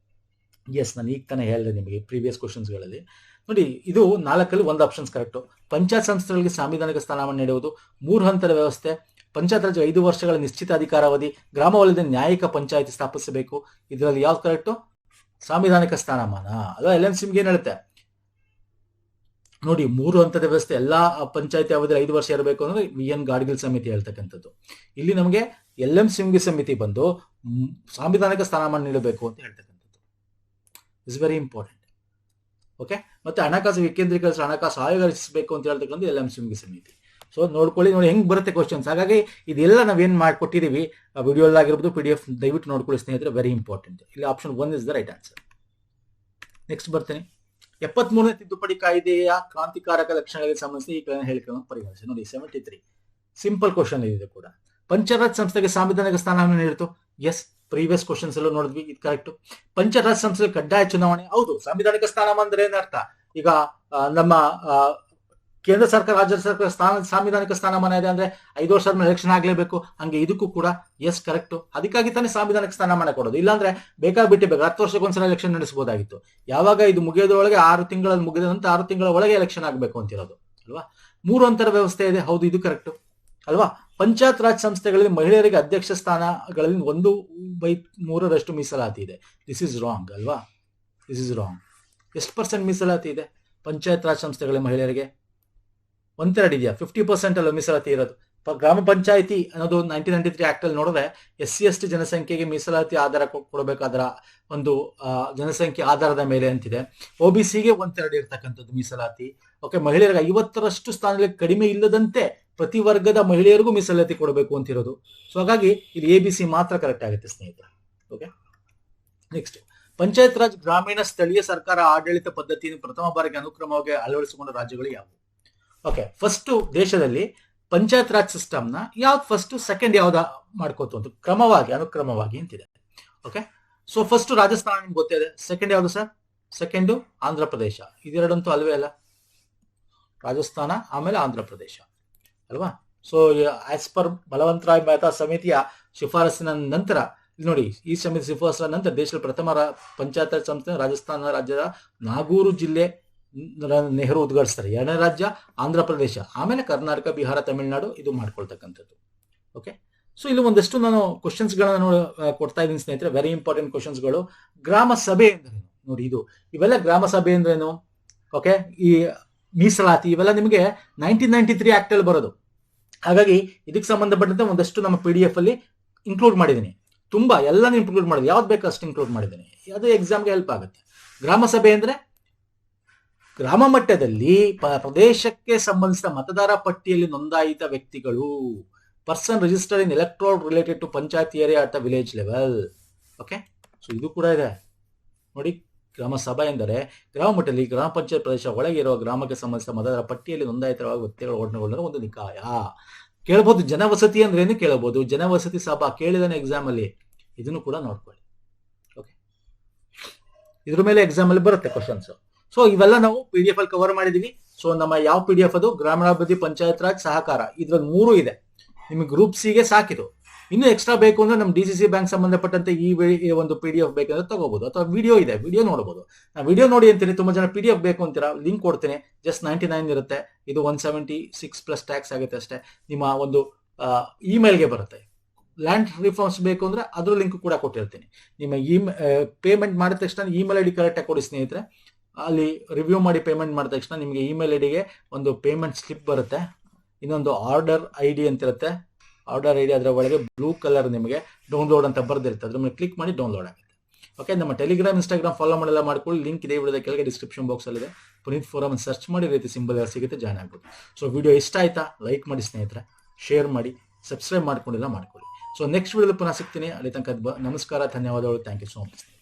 ಎಸ್ ನಾನು ಈಗ ತಾನೇ ಹೇಳಿದೆ ನಿಮಗೆ ಪ್ರೀವಿಯಸ್ ಕ್ವಶನ್ಸ್ಗಳಲ್ಲಿ ನೋಡಿ, ಇದು ನಾಲ್ಕಲ್ಲಿ ಒಂದು ಆಪ್ಷನ್ಸ್ ಕರೆಕ್ಟು ಪಂಚಾಯತ್ ಸಂಸ್ಥೆಗಳಿಗೆ ಸಾಂವಿಧಾನಿಕ ಸ್ಥಾನಮಾನ ನೀಡುವುದು, ಮೂರು ಹಂತದ ವ್ಯವಸ್ಥೆ ಪಂಚಾಯತ್ ರಾಜ್ ಐದು ವರ್ಷಗಳ ನಿಶ್ಚಿತ ಅಧಿಕಾರಾವಧಿ, ಗ್ರಾಮ ವಲಯದ ನ್ಯಾಯಿಕ ಪಂಚಾಯತ್ ಸ್ಥಾಪಿಸಬೇಕು. ಇದರಲ್ಲಿ ಯಾವ್ದು ಕರೆಕ್ಟು ಸಾಂವಿಧಾನಿಕ ಸ್ಥಾನಮಾನ. ಅಲ್ವಾ ಎಲ್ ಎನ್ ಸಿಮ್ಗೆ ಏನ್ ನೋಡಿ, ಮೂರು ಹಂತದ ವ್ಯವಸ್ಥೆ, ಎಲ್ಲ ಪಂಚಾಯತಿ ಅವಧಿ ಐದು ವರ್ಷ ಇರಬೇಕು ಅಂದ್ರೆ ವಿ ಎನ್ ಗಾಡ್ಗಿಲ್ ಸಮಿತಿ ಹೇಳ್ತಕ್ಕಂಥದ್ದು. ಇಲ್ಲಿ ನಮಗೆ ಎಲ್ ಎಂ ಸಿಮ್ಗೆ ಸಮಿತಿ ಬಂದು, ಸಾಂವಿಧಾನಿಕ ಸ್ಥಾನಮಾನ ನೀಡಬೇಕು ಅಂತ ಹೇಳ್ತಕ್ಕಂಥದ್ದು. ಇಸ್ ವೆರಿ ಇಂಪಾರ್ಟೆಂಟ್ ಓಕೆ ಮತ್ತೆ ಹಣಕಾಸು ವಿಕೇಂದ್ರೀಕರಿಸಿ ಹಣಕಾಸು ಆಯೋಗ ರಚಿಸಬೇಕು ಅಂತ ಹೇಳ್ತಕ್ಕಂಥ ಎಲ್ ಎಂ ಸಿಂಗ್ ಸಮಿತಿ. ಸೊ ನೋಡ್ಕೊಳ್ಳಿ, ನೋಡಿ ಹೆಂಗ್ ಬರುತ್ತೆ ಕ್ವಶನ್ಸ್ ಹಾಗಾಗಿ ಇದೆಲ್ಲ ನಾವೇನ್ ಮಾಡ್ಕೊಟ್ಟಿದೀವಿ ವಿಡಿಯೋಲ್ಲಾಗಿರ್ಬೋದು ಪಿ ಡಿ ಎಫ್ ದಯವಿಟ್ಟು ನೋಡ್ಕೊಳ್ಳಿ ಸ್ನೇಹಿತರೆ ವೆರಿ ಇಂಪಾರ್ಟೆಂಟ್ ಇಲ್ಲಿ option one is the right answer next ಬರ್ತೇನೆ. ಎಪ್ಪತ್ಮೂರನೇ ತಿದ್ದುಪಡಿ ಕಾಯ್ದೆಯ ಕ್ರಾಂತಿಕಾರಕ ಲಕ್ಷಣಗಳಿಗೆ ಸಂಬಂಧಿಸಿ ಈ ಹೇಳಿಕೆಗಳನ್ನು ಪರಿಗಣಿಸಿ ನೋಡಿ ಸೆವೆಂಟಿ ತ್ರೀ ಸಿಂಪಲ್ ಕ್ವಶನ್ ಇದೆ ಕೂಡ. ಪಂಚರಾಜ್ ಸಂಸ್ಥೆಗೆ ಸಾಂವಿಧಾನಿಕ ಸ್ಥಾನವನ್ನು ನೀಡಿತು. ಎಸ್ ಪ್ರೀವಿಯಸ್ ಕ್ವಶನ್ಸ್ ಎಲ್ಲ ನೋಡಿದ್ವಿ, ಇದು ಕರೆಕ್ಟ್ ಪಂಚರಾಜ್ ಸಂಸ್ಥೆ ಕಡ್ಡಾಯ ಚುನಾವಣೆ, ಹೌದು, ಸಾಂವಿಧಾನಿಕ ಸ್ಥಾನ ಅಂದ್ರೆ ಏನರ್ಥ ಈಗ ನಮ್ಮ ಕೇಂದ್ರ ಸರ್ಕಾರ, ರಾಜ್ಯ ಸರ್ಕಾರ ಸ್ಥಾನ, ಸಾಂವಿಧಾನಿಕ ಸ್ಥಾನಮಾನ ಇದೆ ಅಂದ್ರೆ ಐದು ವರ್ಷ ಆದ್ಮೇಲೆ ಎಲೆಕ್ಷನ್ ಆಗ್ಲೇಬೇಕು, ಹಂಗೆ ಇದಕ್ಕೂ ಕೂಡ ಎಸ್ ಕರೆಕ್ಟ್ ಅದಕ್ಕಾಗಿ ತಾನೇ ಸಾಂವಿಧಾನಿಕ ಸ್ಥಾನಮಾನ ಕೊಡೋದು. ಇಲ್ಲಾಂದ್ರೆ ಬೇಕಾಗ್ಬಿಟ್ಟು ಬೇಕು ಹತ್ತು ವರ್ಷಕ್ಕೊಂದ್ಸಲ ಎಲೆಕ್ಷನ್ ನಡೆಸಬಹುದಾಗಿತ್ತು ಯಾವಾಗ ಇದು ಮುಗಿಯೋದ್ರೊಳಗೆ ಆರು ತಿಂಗಳಲ್ಲಿ ಮುಗಿದ ನಂತರ ಆರು ತಿಂಗಳ ಒಳಗೆ ಎಲೆಕ್ಷನ್ ಆಗಬೇಕು ಅಂತಿರೋದು, ಅಲ್ವಾ? ಮೂರು ಅಂತರ ವ್ಯವಸ್ಥೆ ಇದೆ, ಹೌದು, ಇದು ಕರೆಕ್ಟ್ ಅಲ್ವಾ? ಪಂಚಾಯತ್ ರಾಜ್ ಸಂಸ್ಥೆಗಳಲ್ಲಿ ಮಹಿಳೆಯರಿಗೆ ಅಧ್ಯಕ್ಷ ಸ್ಥಾನಗಳಲ್ಲಿ ಒಂದು ಬೈ ಮೂರರಷ್ಟು ಮೀಸಲಾತಿ ಇದೆ. ದಿಸ್ ಇಸ್ ರಾಂಗ್ ಅಲ್ವಾ? ದಿಸ್ ಇಸ್ ರಾಂಗ್ ಎಷ್ಟು ಪರ್ಸೆಂಟ್ ಮೀಸಲಾತಿ ಇದೆ ಪಂಚಾಯತ್ ರಾಜ್ ಸಂಸ್ಥೆಗಳ ಮಹಿಳೆಯರಿಗೆ? ಒಂದೆರಡು ಇದೆಯಾ? ಫಿಫ್ಟಿ ಪರ್ಸೆಂಟ್ ಅಲ್ಲ ಮೀಸಲಾತಿ ಇರೋದು. ಗ್ರಾಮ ಪಂಚಾಯತಿ ಅನ್ನೋದು ನೈನ್ಟೀನ್ ನೈನ್ಟಿ ತ್ರೀ ಆಕ್ಟ್ ಅಲ್ಲಿ ನೋಡಿದ್ರೆ ಎಸ್ ಸಿ ಎಸ್ ಟಿ ಜನಸಂಖ್ಯೆಗೆ ಮೀಸಲಾತಿ ಆಧಾರ ಕೊಡಬೇಕಾದ್ರ ಒಂದು ಜನಸಂಖ್ಯೆ ಆಧಾರದ ಮೇಲೆ ಅಂತಿದೆ. ಒ ಬಿ ಸಿಗೆ ಒಂದೆರಡು ಇರ್ತಕ್ಕಂಥದ್ದು ಮೀಸಲಾತಿ. ಓಕೆ ಮಹಿಳೆಯರಿಗೆ ಐವತ್ತರಷ್ಟು ಸ್ಥಾನದಲ್ಲಿ ಕಡಿಮೆ ಇಲ್ಲದಂತೆ ಪ್ರತಿ ವರ್ಗದ ಮಹಿಳೆಯರಿಗೂ ಮೀಸಲಾತಿ ಕೊಡಬೇಕು ಅಂತಿರೋದು. ಸೊ ಹಾಗಾಗಿ ಇಲ್ಲಿ ಎ ಬಿ ಸಿ ಮಾತ್ರ ಕರೆಕ್ಟ್ ಆಗುತ್ತೆ, ಸ್ನೇಹಿತರೆ. ಓಕೆ ನೆಕ್ಸ್ಟ್ ಪಂಚಾಯತ್ ರಾಜ್ ಗ್ರಾಮೀಣ ಸ್ಥಳೀಯ ಸರ್ಕಾರ ಆಡಳಿತ ಪದ್ಧತಿಯನ್ನು ಪ್ರಥಮ ಬಾರಿಗೆ ಅನುಕ್ರಮವಾಗಿ ಅಳವಡಿಸಿಕೊಂಡ ರಾಜ್ಯಗಳು ಯಾವುವು? ಓಕೆ ಫಸ್ಟ್ ದೇಶದಲ್ಲಿ ಪಂಚಾಯತ್ ರಾಜ್ ಸಿಸ್ಟಮ್ನ ಯಾವ್ದು ಫಸ್ಟ್ ಸೆಕೆಂಡ್ ಯಾವ್ದು ಮಾಡ್ಕೋತು ಅಂತ, ಕ್ರಮವಾಗಿ, ಅನುಕ್ರಮವಾಗಿ ಅಂತಿದೆ. ಓಕೆ ಸೊ ಫಸ್ಟ್ ರಾಜಸ್ಥಾನ ನಿಮ್ಗೆ ಗೊತ್ತಿದೆ. ಸೆಕೆಂಡ್ ಯಾವ್ದು ಸರ್ ಸೆಕೆಂಡು ಆಂಧ್ರ ಪ್ರದೇಶ. ಇದೆರಡಂತೂ ಅಲ್ವೇ ಅಲ್ಲ? ರಾಜಸ್ಥಾನ, ಆಮೇಲೆ ಆಂಧ್ರ ಪ್ರದೇಶ. ಅಲ್ವಾ? So as per Balwantrai Mehta ಸಮಿತಿಯ ಶಿಫಾರಸಿನ ನಂತರ ನೋಡಿ, ಈ ಸಮಿತಿ ಶಿಫಾರಸಿನ ನಂತರ ದೇಶದ ಪ್ರಥಮ ಪಂಚಾಯತ್ ಸಂಸ್ಥೆ ರಾಜಸ್ಥಾನ ರಾಜ್ಯದ ನಾಗೂರು ಜಿಲ್ಲೆ ನೆಹರು ಉದ್ಘಾಟಿಸ್ತಾರೆ. ಎರಡನೇ ರಾಜ್ಯ ಆಂಧ್ರ ಪ್ರದೇಶ. ಆಮೇಲೆ ಕರ್ನಾಟಕ, ಬಿಹಾರ, ತಮಿಳುನಾಡು ಇದು ಮಾಡ್ಕೊಳ್ತಕ್ಕಂಥದ್ದು. ಓಕೆ ಸೊ ಇಲ್ಲಿ ಒಂದಷ್ಟು ನಾನು ಕ್ವಶನ್ಸ್ಗಳನ್ನ ಕೊಡ್ತಾ ಇದ್ದೀನಿ ಸ್ನೇಹಿತರೆ. ವೆರಿ ಇಂಪಾರ್ಟೆಂಟ್ ಕ್ವಶನ್ಸ್ಗಳು ಗ್ರಾಮ ಸಭೆ ಎಂದರೇನು? ನೋಡಿ, ಇದು. ಇವೆಲ್ಲ ಗ್ರಾಮ ಸಭೆ ಅಂದ್ರೇನು ಓಕೆ ಈ ಮೀಸಲಾತಿ ಇವೆಲ್ಲ ನಿಮಗೆ ನೈನ್ಟೀನ್ ನೈನ್ಟಿ ತ್ರೀ ಆಕ್ಟ್ ಅಲ್ಲಿ ಬರೋದು. ಹಾಗಾಗಿ ಇದಕ್ಕೆ ಸಂಬಂಧಪಟ್ಟಂತೆ ಒಂದಷ್ಟು ನಮ್ಮ ಪಿ ಡಿ ಎಫ್ ಅಲ್ಲಿ ಇನ್ಕ್ಲೂಡ್ ಮಾಡಿದ್ದೀನಿ. ತುಂಬಾ ಎಲ್ಲಾನು ಇನ್ಕ್ಲೂಡ್ ಮಾಡಿದ್ವಿ ಯಾವ್ದು ಬೇಕು ಅಷ್ಟು ಇನ್ಕ್ಲೂಡ್ ಮಾಡಿದ್ದೀನಿ. ಅದು ಎಕ್ಸಾಮ್ಗೆ ಹೆಲ್ಪ್ ಆಗುತ್ತೆ. ಗ್ರಾಮ ಸಭೆ ಅಂದ್ರೆ ಗ್ರಾಮ ಮಟ್ಟದಲ್ಲಿ ಪ್ರದೇಶಕ್ಕೆ ಸಂಬಂಧಿಸಿದ ಮತದಾರ ಪಟ್ಟಿಯಲ್ಲಿ ನೋಂದಾಯಿತ ವ್ಯಕ್ತಿಗಳು person register in electoral related to panchayat area at village level. Okay? So ಇದು ಕೂಡ ಇದೆ. ನೋಡಿ, ಗ್ರಾಮ ಸಭಾ ಎಂದರೆ ಗ್ರಾಮ ಮಟ್ಟದಲ್ಲಿ ಗ್ರಾಮ ಪಂಚಾಯತ್ ಪ್ರದೇಶ ಒಳಗೆ ಇರುವ ಗ್ರಾಮಕ್ಕೆ ಸಂಬಂಧಿಸಿದ ಮತದಾರ ಪಟ್ಟಿಯಲ್ಲಿ ನೋಂದಾಯಿತವಾಗಿ ವ್ಯಕ್ತಿಗಳ ಒಳಗೊಂಡಿರುವ ಒಂದು ನಿಕಾಯ. ಕೇಳಬಹುದು ಜನವಸತಿ ಅಂದ್ರೆ ಏನು ಕೇಳಬಹುದು ಜನವಸತಿ ಸಭಾ ಕೇಳಿದಾನೆ ಎಕ್ಸಾಮ್ ಅಲ್ಲಿ. ಇದನ್ನು ಕೂಡ ನೋಡ್ಕೊಳ್ಳಿ. ಓಕೆ? ಇದ್ರ ಮೇಲೆ ಎಕ್ಸಾಮ್ ಅಲ್ಲಿ ಬರುತ್ತೆ ಕ್ವಶನ್ಸ್ ಸೊ ಇವೆಲ್ಲ ನಾವು ಪಿ ಡಿ ಎಫ್ ಅಲ್ಲಿ ಕವರ್ ಮಾಡಿದೀವಿ ಸೊ ನಮ್ಮ ಯಾವ ಪಿ ಡಿ ಎಫ್ ಅದು? ಗ್ರಾಮೀಣಾಭಿವೃದ್ಧಿ ಪಂಚಾಯತ್ ರಾಜ್ ಸಹಕಾರ. ಇದ್ರಲ್ಲಿ ಮೂರು ಇದೆ. ನಿಮಗೆ ಗ್ರೂಪ್ ಸಿ ಗೆ ಸಾಕಿದು ಇನ್ನು ಎಕ್ಸ್ಟ್ರಾ ಬೇಕು ಅಂದ್ರೆ ನಮ್ಮ ಡಿ ಸಿ ಸಿ ಬ್ಯಾಂಕ್ ಸಂಬಂಧಪಟ್ಟಂತೆ ಈ ಒಂದು ಪಿ ಡಿ ಎಫ್ ಬೇಕಂದ್ರೆ ತಗೋಬಹುದು ಅಥವಾ ವಿಡಿಯೋ ಇದೆ. ವಿಡಿಯೋ ನೋಡಬಹುದು ನಾ ವಿಡಿಯೋ ನೋಡಿ ಅಂತೀನಿ. ತುಂಬಾ ಜನ ಪಿ ಡಿ ಎಫ್ ಬೇಕು ಅಂತೀರಾ? ಲಿಂಕ್ ಕೊಡ್ತೀನಿ. ಜಸ್ಟ್ ನೈಂಟಿ ನೈನ್ ಇರುತ್ತೆ. ಇದು one seventy six plus tax ಆಗುತ್ತೆ ಅಷ್ಟೇ. ನಿಮ್ಮ ಒಂದು ಇಮೇಲ್ಗೆ ಬರುತ್ತೆ. ಲ್ಯಾಂಡ್ ರಿಫಾರ್ಮ್ಸ್ ಬೇಕು ಅಂದ್ರೆ ಅದ್ರ ಲಿಂಕ್ ಕೂಡ ಕೊಟ್ಟಿರ್ತೀನಿ. ನಿಮ್ಮ ಇ ಪೇಮೆಂಟ್ ಮಾಡಿದ ತಕ್ಷಣ ಇಮೇಲ್ ಐ ಡಿ ಕರೆಕ್ಟಾಗಿ ಕೊಡಿ ಸ್ನೇಹಿತರೆ. ಅಲ್ಲಿ ರಿವ್ಯೂ ಮಾಡಿ ಪೇಮೆಂಟ್ ಮಾಡಿದ ತಕ್ಷಣ ನಿಮಗೆ ಇಮೇಲ್ ಐ ಡಿಗೆ ಒಂದು ಪೇಮೆಂಟ್ ಸ್ಲಿಪ್ ಬರುತ್ತೆ. ಇನ್ನೊಂದು ಆರ್ಡರ್ ಐ ಡಿ ಅಂತಿರುತ್ತೆ. ಆರ್ಡರ್ ಐ ಡಿ ಅದರ ಒಳಗೆ ಬ್ಲೂ ಕಲರ್ ನಿಮಗೆ ಡೌನ್ಲೋಡ್ ಅಂತ ಬರೆದಿರುತ್ತೆ. ಅದ್ರ ಮೇಲೆ ಕ್ಲಿಕ್ ಮಾಡಿ ಡೌನ್ಲೋಡ್ ಆಗುತ್ತೆ. ಓಕೆ ನಮ್ಮ ಟೆಲಿಗ್ರಾಮ್ ಇನ್ಸ್ಟಾಗ್ರಾಮ್ ಫಾಲೋ ಮಾಡೆಲ್ಲ ಮಾಡ್ಕೊಳ್ಳಿ. ಲಿಂಕ್ ಇದೆ ವಿಡಿಯೋದ ಕೆಳಗೆ ಡಿಸ್ಕ್ರಿಪ್ಷನ್ ಬಾಕ್ಸ್ ಇದೆ ಪುನೀತ್ ಫೋರಮ್ ಸರ್ಚ್ ಮಾಡಿ ರೀತಿ ಸಿಂಬಲ್ ಸಿಗುತ್ತೆ ಜಾಯ್ನ್ ಆಗ್ಬೋದು. ಸೊ ವಿಡಿಯೋ ಇಷ್ಟ ಆಯ್ತಾ? ಲೈಕ್ ಮಾಡಿ ಸ್ನೇಹಿತರೆ. ಶೇರ್ ಮಾಡಿ. ಸಬ್ಸ್ಕ್ರೈಬ್ ಮಾಡ್ಕೊಂಡಿಲ್ಲ ಮಾಡ್ಕೊಳ್ಳಿ. ಸೊ ನೆಕ್ಸ್ಟ್ ವಿಡಿಯೋದಲ್ಲಿ ಪುನಃ ಸಿಗ್ತೀನಿ. ಅಲ್ಲಿ ತನಕ ನಮಸ್ಕಾರ, ಧನ್ಯವಾದಗಳು. Thank you so much